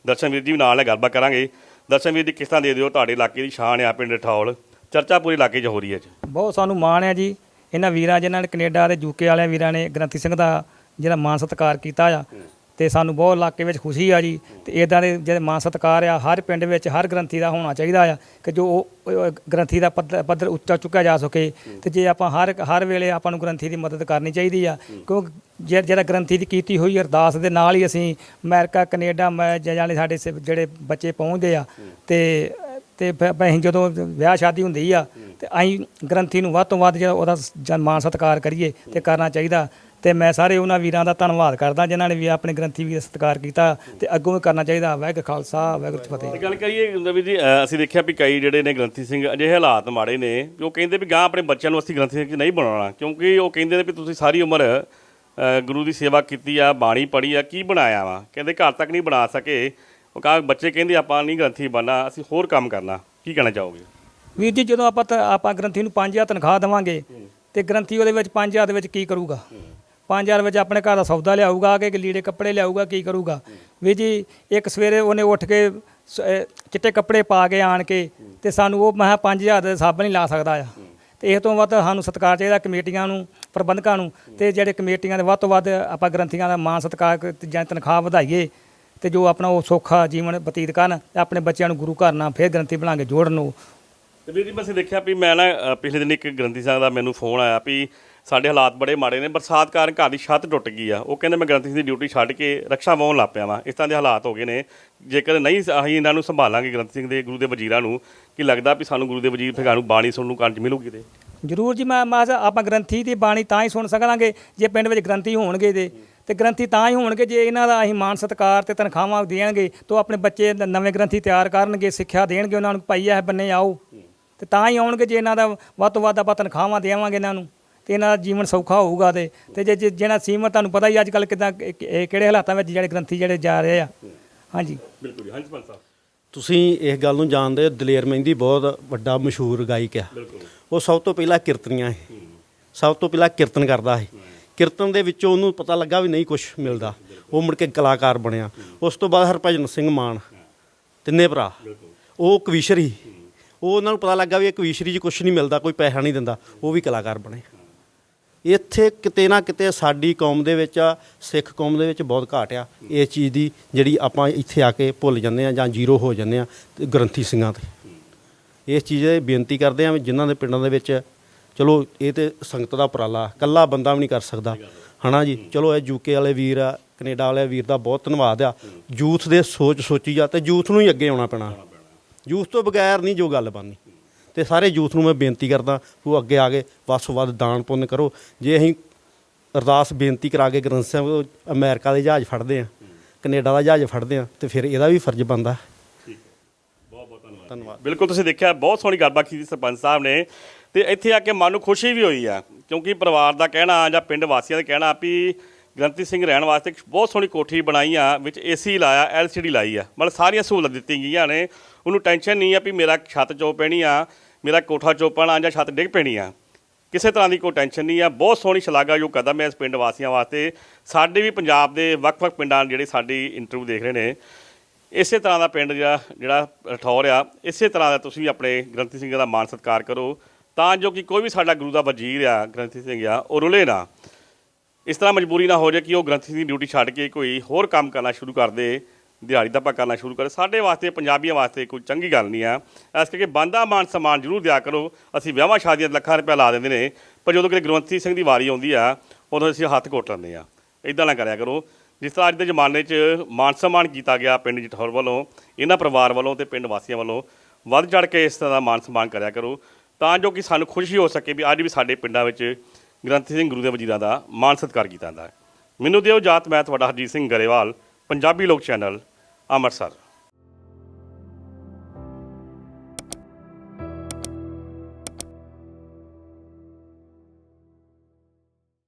Speaker 2: ਦਰਸ਼ਨ ਵੀਰ ਜੀ ਨਾਲ ਨਾਲ ਗੱਲਬਾਤ ਕਰਾਂਗੇ। ਦਰਸ਼ਨ ਵੀਰ ਜੀ, ਕਿਸ ਤਰ੍ਹਾਂ ਦੇ ਦਿਓ? ਤੁਹਾਡੇ ਇਲਾਕੇ ਦੀ ਸ਼ਾਨ ਆ, ਪਿੰਡ ਠੌਲ। ਚਰਚਾ ਪੂਰੇ ਇਲਾਕੇ 'ਚ ਹੋ ਰਹੀ ਹੈ ਜੀ
Speaker 6: ਬਹੁਤ ਸਾਨੂੰ ਮਾਣ ਹੈ ਜੀ। ਇਹਨਾਂ ਵੀਰਾਂ, ਜਿਨ੍ਹਾਂ ਨੇ ਕੈਨੇਡਾ ਦੇ ਯੂਕੇ ਵਾਲਿਆਂ ਵੀਰਾਂ ਨੇ ਗ੍ਰੰਥੀ ਸਿੰਘ ਦਾ ਜਿਹੜਾ ਮਾਨ ਸਤਿਕਾਰ ਕੀਤਾ ਆ। ਤੇ ਸਾਨੂੰ ਬਹੁਤ ਇਲਾਕੇ ਵਿੱਚ ਖੁਸ਼ੀ ਆ ਜੀ ਤੇ ਇਦਾਂ ਦੇ ਜਿਹੜੇ ਮਾਨ ਸਤਿਕਾਰ ਆ, ਹਰ ਪਿੰਡ ਵਿੱਚ ਹਰ ਗ੍ਰੰਥੀ ਦਾ ਹੋਣਾ ਚਾਹੀਦਾ ਆ ਕਿ ਜੋ ਉਹ- ਉਹ ਗ੍ਰੰਥੀ ਦਾ ਪੱਧਰ ਪੱਧਰ ਉੱਚਾ ਚੁੱਕਿਆ ਜਾ ਸਕੇ ਤੇ ਜੇ ਆਪਾਂ ਹਰ ਹਰ ਵੇਲੇ ਆਪਾਂ ਨੂੰ ਗ੍ਰੰਥੀ ਦੀ ਮਦਦ ਕਰਨੀ ਚਾਹੀਦੀ ਆ, ਕਿਉਂਕਿ ਜੇ, ਜਿਹੜਾ ਗ੍ਰੰਥੀ ਦੀ ਕੀਤੀ ਹੋਈ ਅਰਦਾਸ ਦੇ ਨਾਲ ਹੀ ਅਸੀਂ ਅਮਰੀਕਾ, ਕੈਨੇਡਾ, ਮੈਂ ਜਾਣੇ ਸਾਡੇ ਸਿ ਜਿਹੜੇ ਬੱਚੇ ਪਹੁੰਚਦੇ ਆ ਤੇ ਤੇ ਫਿਰ ਫਿਰ ਅਸੀਂ ਜਦੋਂ ਵਿਆਹ ਸ਼ਾਦੀ ਹੁੰਦੀ ਆ ਤੇ ਅਸੀਂ ਗ੍ਰੰਥੀ ਨੂੰ ਵੱਧ ਤੋਂ ਵੱਧ ਜਿਹੜਾ ਉਹਦਾ ਸ- ਜ- ਮਾਣ ਸਤਿਕਾਰ ਕਰੀਏ ਤੇ ਕਰਨਾ ਚਾਹੀਦਾ ਤੇ ਮੈਂ ਸਾਰੇ ਉਹਨਾਂ ਵੀਰਾਂ ਦਾ ਧੰਨਵਾਦ ਕਰਦਾ ਜਿਨ੍ਹਾਂ ਨੇ ਵੀ ਆਪਣੇ ਗ੍ਰੰਥੀ ਵੀਰ ਦਾ ਸਤਿਕਾਰ ਕੀਤਾ ਤੇ ਅੱਗੋਂ ਵੀ ਕਰਨਾ ਚਾਹੀਦਾ। ਵਾਹਿਗੁਰੂ ਖਾਲਸਾ ਵਾਹਿਗੁਰੂ ਫਤਿਹ।
Speaker 2: ਗੱਲ ਕਰੀਏ ਰਵੀ ਜੀ ਅਸੀਂ ਦੇਖਿਆ ਵੀ ਕਈ ਜਿਹੜੇ ਨੇ ਗ੍ਰੰਥੀ ਸਿੰਘ ਅਜਿਹੇ ਹਾਲਾਤ ਮਾੜੇ ਨੇ ਵੀ ਉਹ ਕਹਿੰਦੇ ਵੀ ਗਾਂ ਆਪਣੇ ਬੱਚਿਆਂ ਨੂੰ ਅਸੀਂ ਗ੍ਰੰਥੀ ਸਿੰਘ ਨਹੀਂ ਬਣਾਉਣਾ ਕਿਉਂਕਿ ਉਹ ਕਹਿੰਦੇ ਨੇ ਵੀ ਤੁਸੀਂ ਸਾਰੀ ਉਮਰ ਗੁਰੂ ਦੀ ਸੇਵਾ ਕੀਤੀ ਆ ਬਾਣੀ ਪੜ੍ਹੀ ਆ ਕੀ ਬਣਾਇਆ ਵਾ? ਕਹਿੰਦੇ ਘਰ ਤੱਕ ਨਹੀਂ ਬਣਾ ਸਕੇ। ਉਹ ਕਹਾ ਬੱਚੇ ਕਹਿੰਦੇ ਆਪਾਂ ਨਹੀਂ ਗ੍ਰੰਥੀ ਬਣਨਾ ਅਸੀਂ ਹੋਰ ਕੰਮ ਕਰਨਾ। ਕੀ ਕਹਿਣਾ ਚਾਹੋਗੇ?
Speaker 6: ਵੀਰ ਜੀ ਜਦੋਂ ਆਪਾਂ ਆਪਾਂ ਗ੍ਰੰਥੀ ਨੂੰ 5000 ਤਨਖਾਹ ਦੇਵਾਂਗੇ ਤੇ ਗ੍ਰੰਥੀ ਉਹਦੇ ਵਿੱਚ 5000 ਦੇ ਵਿੱਚ ਕੀ ਕਰੂਗਾ? 5000 ਵਿੱਚ ਆਪਣੇ ਘਰ ਦਾ ਸੌਦਾ ਲਿਆਊਗਾ ਕਿ ਲੀੜੇ ਕੱਪੜੇ ਲਿਆਊਗਾ ਕੀ ਕਰੂਗਾ? ਵੀਰ ਜੀ ਇੱਕ ਸਵੇਰੇ ਉਹਨੇ ਉੱਠ ਕੇ ਸ- ਅਹ ਚਿੱਟੇ ਕੱਪੜੇ ਪਾ ਕੇ ਆਣ ਕੇ ਤੇ ਸਾਨੂੰ ਉਹ ਮੈਂ 5000 ਦੇ ਸਾਬਣ ਨਹੀਂ ਲਾ ਸਕਦਾ ਆ। ਤੇ ਇਹ ਤੋਂ ਵੱਧ ਸਾਨੂੰ ਸਤਿਕਾਰ ਚਾਹੀਦਾ ਕਮੇਟੀਆਂ ਨੂੰ ਪ੍ਰਬੰਧਕਾਂ ਨੂੰ ਤੇ ਜਿਹੜੇ ਕਮੇਟੀਆਂ ਦੇ ਵੱਧ ਤੋਂ ਵੱਧ ਆਪਾਂ ਗ੍ਰੰਥੀਆਂ ਦਾ ਮਾਣ ਸਤਿਕਾਰ ਕ- ਤੇ ਜਾਂ ਤਨਖਾਹ ਵਧਾਈਏ ਤੇ ਜੋ ਆਪਣਾ ਉਹ ਸੌਖਾ ਜੀਵਨ ਬਤੀਤ ਕਰਨ ਤੇ ਆਪਣੇ ਬੱਚਿਆਂ ਨੂੰ ਗੁਰੂ ਘਰ ਨਾਲ ਫੇਰ ਗ੍ਰੰਥੀ ਬਣਾ ਕੇ ਜੋੜਨ ਨੂੰ।
Speaker 2: ਤੇ ਵੀਰ ਜੀ ਮੈਂ ਅਸੀਂ ਦੇਖਿਆ ਵੀ ਮੈਂ ਨਾ ਅ, ਪਿਛਲੇ ਦਿਨ ਇੱਕ ਗ੍ਰੰਥੀ ਸਾਹਿਬ ਦਾ ਮੈਨੂੰ ਫੋਨ ਆਇਆ ਵੀ ਸਾਡੇ ਹਾਲਾਤ ਬੜੇ ਮਾੜੇ ਨੇ, ਬਰਸਾਤ ਕਾਰਨ ਘਰ ਦੀ ਛੱਤ ਟੁੱਟ ਗਈ ਆ। ਉਹ ਕਹਿੰਦੇ ਮੈਂ ਗ੍ਰੰਥੀ ਸਿੰਘ ਦੀ ਡਿਊਟੀ ਛੱਡ ਕੇ ਰਕਸ਼ਾ ਵਾਹਣ ਲੱਗ ਪਿਆ ਵਾਂ। ਇਸ ਤਰ੍ਹਾਂ ਦੇ ਹਾਲਾਤ ਹੋ ਗਏ ਨੇ। ਜੇਕਰ ਨਹੀਂ ਅਸੀਂ ਇਹਨਾਂ ਨੂੰ ਸੰਭਾਲਾਂਗੇ ਗ੍ਰੰਥ ਸਿੰਘ ਦੇ, ਗੁਰੂ ਦੇ ਵਜ਼ੀਰਾਂ ਨੂੰ, ਕਿ ਲੱਗਦਾ ਵੀ ਸਾਨੂੰ ਗੁਰੂ ਦੇ ਵਜ਼ੀਰ ਫਿਰ ਬਾਣੀ ਸੁਣਨ ਨੂੰ ਕੰਜ ਮਿਲੂਗੀ ਤੇ।
Speaker 6: ਜ਼ਰੂਰ ਜੀ, ਮੈਂ ਮੈਂ ਆਪਾਂ ਗ੍ਰੰਥੀ ਦੀ ਬਾਣੀ ਤਾਂ ਹੀ ਸੁਣ ਸਕਾਂਗੇ, ਜੇ ਪਿੰਡ ਵਿੱਚ ਗ੍ਰੰਥੀ ਹੋਣਗੇ ਤੇ। ਤੇ ਗ੍ਰੰਥੀ ਤਾਂ ਹੀ ਹੋਣਗੇ ਜੇ ਇਹਨਾਂ ਦਾ ਅਸੀਂ ਮਾਨ ਸਤਿਕਾਰ ਤੇ ਤਨਖਾਹਾਂ ਦੇਣਗੇ, ਤਾਂ ਆਪਣੇ ਬੱਚੇ ਨਵੇਂ ਗ੍ਰੰਥੀ ਤਿਆਰ ਕਰਨਗੇ, ਸਿੱਖਿਆ ਦੇਣਗੇ, ਉਹਨਾਂ ਨੂੰ ਭਾਈ ਇਹ ਬੰਨੇ ਆਓ। ਤੇ ਤਾਂ ਹੀ ਆਉਣਗੇ ਜੇ ਇਹਨਾਂ ਦਾ ਵੱਧ ਤੋਂ ਵੱਧ ਆਪਾਂ ਤਨਖਾਹਾਂ ਦੇਵਾਂਗੇ ਇਹਨਾਂ ਨੂੰ। ਤੇ ਇਹਨਾਂ ਦਾ ਜੀਵਨ ਸੌਖਾ ਹੋਊਗਾ ਤੇ ਤੇ ਜੇ ਜੇ- ਜਿਹੜਾ ਸੀਮਤ ਤੁਹਾਨੂੰ ਪਤਾ ਹੀ ਅੱਜ ਕੱਲ ਕਿਦਾਂ ਕਿਹੜੇ ਹਾਲਾਤਾਂ ਵਿੱਚ ਜਿਹੜੇ ਗ੍ਰੰਥੀ ਜਿਹੜੇ ਜਾ ਰਹੇ ਆ। ਹਾਂਜੀ।
Speaker 2: ਬਿਲਕੁਲ ਜੀ ਹਾਂਜੀ ਪੰਜ ਸਾਹਿਬ।
Speaker 3: ਤੁਸੀਂ ਇਸ ਗੱਲ ਨੂੰ ਜਾਣਦੇ ਹੋ ਦਲੇਰ ਮਹਿੰਦੀ ਬਹੁਤ ਵੱਡਾ ਮਸ਼ਹੂਰ ਗਾਇਕ ਆ। ਉਹ ਸਭ ਤੋਂ ਪਹਿਲਾਂ ਕੀਰਤਨੀਆਂ ਹੈ ਸਭ ਤੋਂ ਪਹਿਲਾਂ ਕੀਰਤਨ ਕਰਦਾ ਹੈ ਕੀਰਤਨ ਦੇ ਵਿੱਚੋਂ ਉਹਨੂੰ ਪਤਾ ਲੱਗਾ ਵੀ ਨਹੀਂ ਕੁਝ ਮਿਲਦਾ। ਉਹ ਮੁੜ ਕੇ ਕਲਾਕਾਰ ਬਣਿਆ। ਉਸ ਤੋਂ ਬਾਅਦ ਹਰਭਜਨ ਸਿੰਘ ਮਾਨ ਤਿੰਨੇ ਭਰਾ। ਉਹ ਕਵੀਸ਼ਰ। ਉਹ ਉਹਨਾਂ ਨੂੰ ਪਤਾ ਲੱਗਾ ਵੀ ਇਹ ਕਵੀਸ਼ਰੀ 'ਚ ਕੁਝ ਨਹੀਂ ਮਿਲਦਾ ਕੋਈ ਪੈਸਾ ਨਹੀਂ ਦਿੰਦਾ। ਉਹ ਵੀ ਕਲਾਕਾਰ ਬਣੇ। ਇੱਥੇ ਕਿਤੇ ਨਾ ਕਿਤੇ ਸਾਡੀ ਕੌਮ ਦੇ ਵਿੱਚ ਆ, ਸਿੱਖ ਕੌਮ ਦੇ ਵਿੱਚ ਬਹੁਤ ਘਾਟ ਆ। ਇਹ ਚੀਜ਼ ਦੀ ਜਿਹੜੀ ਆਪਾਂ ਇੱਥੇ ਆ ਕੇ ਭੁੱਲ ਜਾਂਦੇ ਆ ਜਾਂ ਜ਼ੀਰੋ ਹੋ ਜਾਂਦੇ ਆ ਤੇ ਗ੍ਰੰਥੀ ਸਿੰਘਾਂ ਤੇ। ਇਸ ਚੀਜ਼ ਦੀ ਬੇਨਤੀ ਕਰਦੇ ਆ ਵੀ ਜਿਨ੍ਹਾਂ ਦੇ ਪਿੰਡਾਂ ਦੇ ਵਿੱਚ ਚਲੋ ਇਹ ਤੇ ਸੰਗਤ ਦਾ ਉਪਰਾਲਾ ਕੱਲਾ ਬੰਦਾ ਵੀ ਨਹੀਂ ਕਰ ਸਕਦਾ। ਹਨਾ ਜੀ? ਚਲੋ ਇਹ ਯੂਕੇ ਵਾਲੇ ਵੀਰ ਆ, ਕੈਨੇਡਾ ਵਾਲੇ ਵੀਰ ਦਾ ਬਹੁਤ ਧੰਨਵਾਦ ਆ। ਯੂਥ ਦੇ ਸੋਚ ਸੋਚੀ ਜਾ ਤੇ ਯੂਥ ਨੂੰ ਹੀ ਅੱਗੇ ਆਉਣਾ ਪੈਣਾ। ਯੂਥ ਤੋਂ ਬਗੈਰ ਨਹੀਂ ਜੋ ਗੱਲ ਬਣਨੀ। ਤੇ ਸਾਰੇ ਯੂਥ ਨੂੰ ਮੈਂ ਬੇਨਤੀ ਕਰਦਾ ਉਹ ਅੱਗੇ ਆ ਕੇ ਤੋਂ ਵੱਧ ਦਾਨ ਪੁੰਨ ਕਰੋ। ਜੇ ਅਸੀਂ ਅਰਦਾਸ ਬੇਨਤੀ ਕਰਾ ਕੇ ਗ੍ਰੰਥ ਸਾਹਿਬ ਅਮਰੀਕਾ ਦੇ ਜਹਾਜ਼ ਫੜਦੇ ਆ ਕੈਨੇਡਾ ਦਾ ਜਹਾਜ਼ ਫੜਦੇ ਆ ਤੇ ਫਿਰ ਇਹਦਾ ਵੀ ਫਰਜ਼ ਬਣਦਾ। ਧੰਨਵਾਦ।
Speaker 2: ਬਿਲਕੁਲ ਤੁਸੀਂ ਦੇਖਿਆ ਬਹੁਤ ਸੋਹਣੀ ਗੱਲਬਾਤ ਕੀਤੀ ਸਰਪੰਚ ਸਾਹਿਬ ਨੇ। ਤੇ ਇੱਥੇ ਆ ਕੇ ਮਨ ਨੂੰ ਖੁਸ਼ੀ ਵੀ ਹੋਈ ਆ ਕਿਉਂਕਿ ਪਰਿਵਾਰ ਦਾ ਕਹਿਣਾ ਜਾਂ ਪਿੰਡ ਵਾਸੀਆਂ ਦਾ ਕਹਿਣਾ ਵੀ ਗ੍ਰੰਥੀ ਸਿੰਘ ਰਹਿਣ ਵਾਸਤੇ ਬਹੁਤ ਸੋਹਣੀ ਕੋਠੀ ਬਣਾਈ ਆ ਵਿੱਚ ਏਸੀ ਲਾਇਆ ਐਲਸੀਡੀ ਲਾਈ ਆ। ਮਤਲਬ ਸਾਰੀਆਂ ਸਹੂਲਤਾਂ ਦਿੱਤੀਆਂ ਗਈਆਂ ਨੇ। ਉਹਨੂੰ ਟੈਨਸ਼ਨ ਨਹੀਂ ਆ ਵੀ ਮੇਰਾ ਛੱਤ ਚੋ ਪੈਣੀ ਆ ਮੇਰਾ ਕੋਠਾ ਚੋਪਣ ਆ ਜਾਂ ਛੱਤ ਡਿੱਗ ਪੈਣੀ ਆ। ਕਿਸੇ ਤਰ੍ਹਾਂ ਦੀ ਕੋਈ ਟੈਨਸ਼ਨ ਨਹੀਂ ਆ। ਬਹੁਤ ਸੋਹਣੀ ਸ਼ਲਾਘਾਯੋਗ ਕਦਮ ਹੈ ਇਸ ਪਿੰਡ ਵਾਸੀਆਂ ਵਾਸਤੇ। ਸਾਡੇ ਵੀ ਪੰਜਾਬ ਦੇ ਵੱਖ-ਵੱਖ ਪਿੰਡਾਂ ਜਿਹੜੇ ਸਾਡੀ ਇੰਟਰਵਿਊ ਦੇਖ ਰਹੇ ਨੇ, ਇਸੇ ਤਰ੍ਹਾਂ ਦਾ ਪਿੰਡ ਜਿਹੜਾ ਜਿਹੜਾ ਰਠੌਰ ਆ, ਇਸੇ ਤਰ੍ਹਾਂ ਦਾ ਤੁਸੀਂ ਵੀ ਆਪਣੇ ਗ੍ਰੰਥੀ ਸਿੰਘ ਦਾ ਮਾਣ ਸਤਿਕਾਰ ਕਰੋ। ਤਾਂ ਜੋ ਕਿ ਕੋਈ ਵੀ ਸਾਡਾ ਗੁਰੂ ਦਾ ਵਜ਼ੀਰ ਆ, ਗ੍ਰੰਥੀ ਸਿੰਘ ਆ, ਉਹ ਰੁਲੇ ਨਾ। ਇਸ ਤਰ੍ਹਾਂ ਮਜਬੂਰੀ ਨਾ ਹੋ ਜਾਏ ਕਿ ਉਹ ਗ੍ਰੰਥੀ ਦੀ ਡਿਊਟੀ ਛੱਡ ਕੇ ਕੋਈ ਹੋਰ ਕੰਮ ਕਰਨਾ ਸ਼ੁਰੂ ਕਰ ਦੇ। ਦਿਹਾੜੀ ਦਾ ਆਪਾਂ ਕਰਨਾ ਸ਼ੁਰੂ ਕਰੇ। ਸਾਡੇ ਵਾਸਤੇ, ਪੰਜਾਬੀਆਂ ਵਾਸਤੇ ਕੋਈ ਚੰਗੀ ਗੱਲ ਨਹੀਂ ਆ। ਇਸ ਕਰਕੇ ਬੰਦਾ ਮਾਨ ਸਮਾਨ ਜ਼ਰੂਰ ਦਿਆ ਕਰੋ। ਅਸੀਂ ਵਿਆਹਾਂ ਸ਼ਾਦੀਆਂ ਲੱਖਾਂ ਰੁਪਏ ਲਾ ਦਿੰਦੇ ਨੇ, ਪਰ ਜਦੋਂ ਕਿਤੇ ਗ੍ਰੰਥੀ ਸਿੰਘ ਦੀ ਵਾਰੀ ਆਉਂਦੀ ਆ, ਉਦੋਂ ਅਸੀਂ ਹੱਥ ਘੋਟ ਲੈਂਦੇ ਆ। ਇਦਾਂ ਨਾ ਕਰਿਆ ਕਰੋ। ਜਿਸ ਤਰ੍ਹਾਂ ਅੱਜ ਦੇ ਜ਼ਮਾਨੇ 'ਚ ਮਾਨ ਸਨਮਾਨ ਕੀਤਾ ਗਿਆ ਪਿੰਡ ਜਠੌਰ ਵੱਲੋਂ, ਇਹਨਾਂ ਪਰਿਵਾਰ ਵੱਲੋਂ ਤੇ ਪਿੰਡ ਵਾਸੀਆਂ ਵੱਲੋਂ, ਵੱਧ ਚੜ ਕੇ ਇਸ ਤਰ੍ਹਾਂ ਦਾ ਮਾਨ ਸਨਮਾਨ ਕਰਿਆ ਕਰੋ। ਤਾਂ ਜੋ ਕਿ ਸਾਨੂੰ ਖੁਸ਼ੀ ਹੋ ਸਕੇ ਵੀ ਅੱਜ ਵੀ ਸਾਡੇ ਪਿੰਡਾਂ ਵਿੱਚ ਗ੍ਰੰਥੀ ਸਿੰਘ ਗੁਰੂ ਦੇ ਵਜੀਰਾਂ ਦਾ ਮਾਨ ਸਤਿਕਾਰ ਕੀਤਾ ਜਾਂਦਾ ਹੈ। ਮੈਨੂੰ ਦਿਓ ਜਾਤ ਮੈਂ ਤੁਹਾਡਾ ਹਰਜੀਤ ਸਿੰਘ ਗਰੇਵਾਲ, ਪੰਜਾਬੀ ਲੋਕ ਚੈਨਲ। ਅੰਮ੍ਰਿਤਸਰ।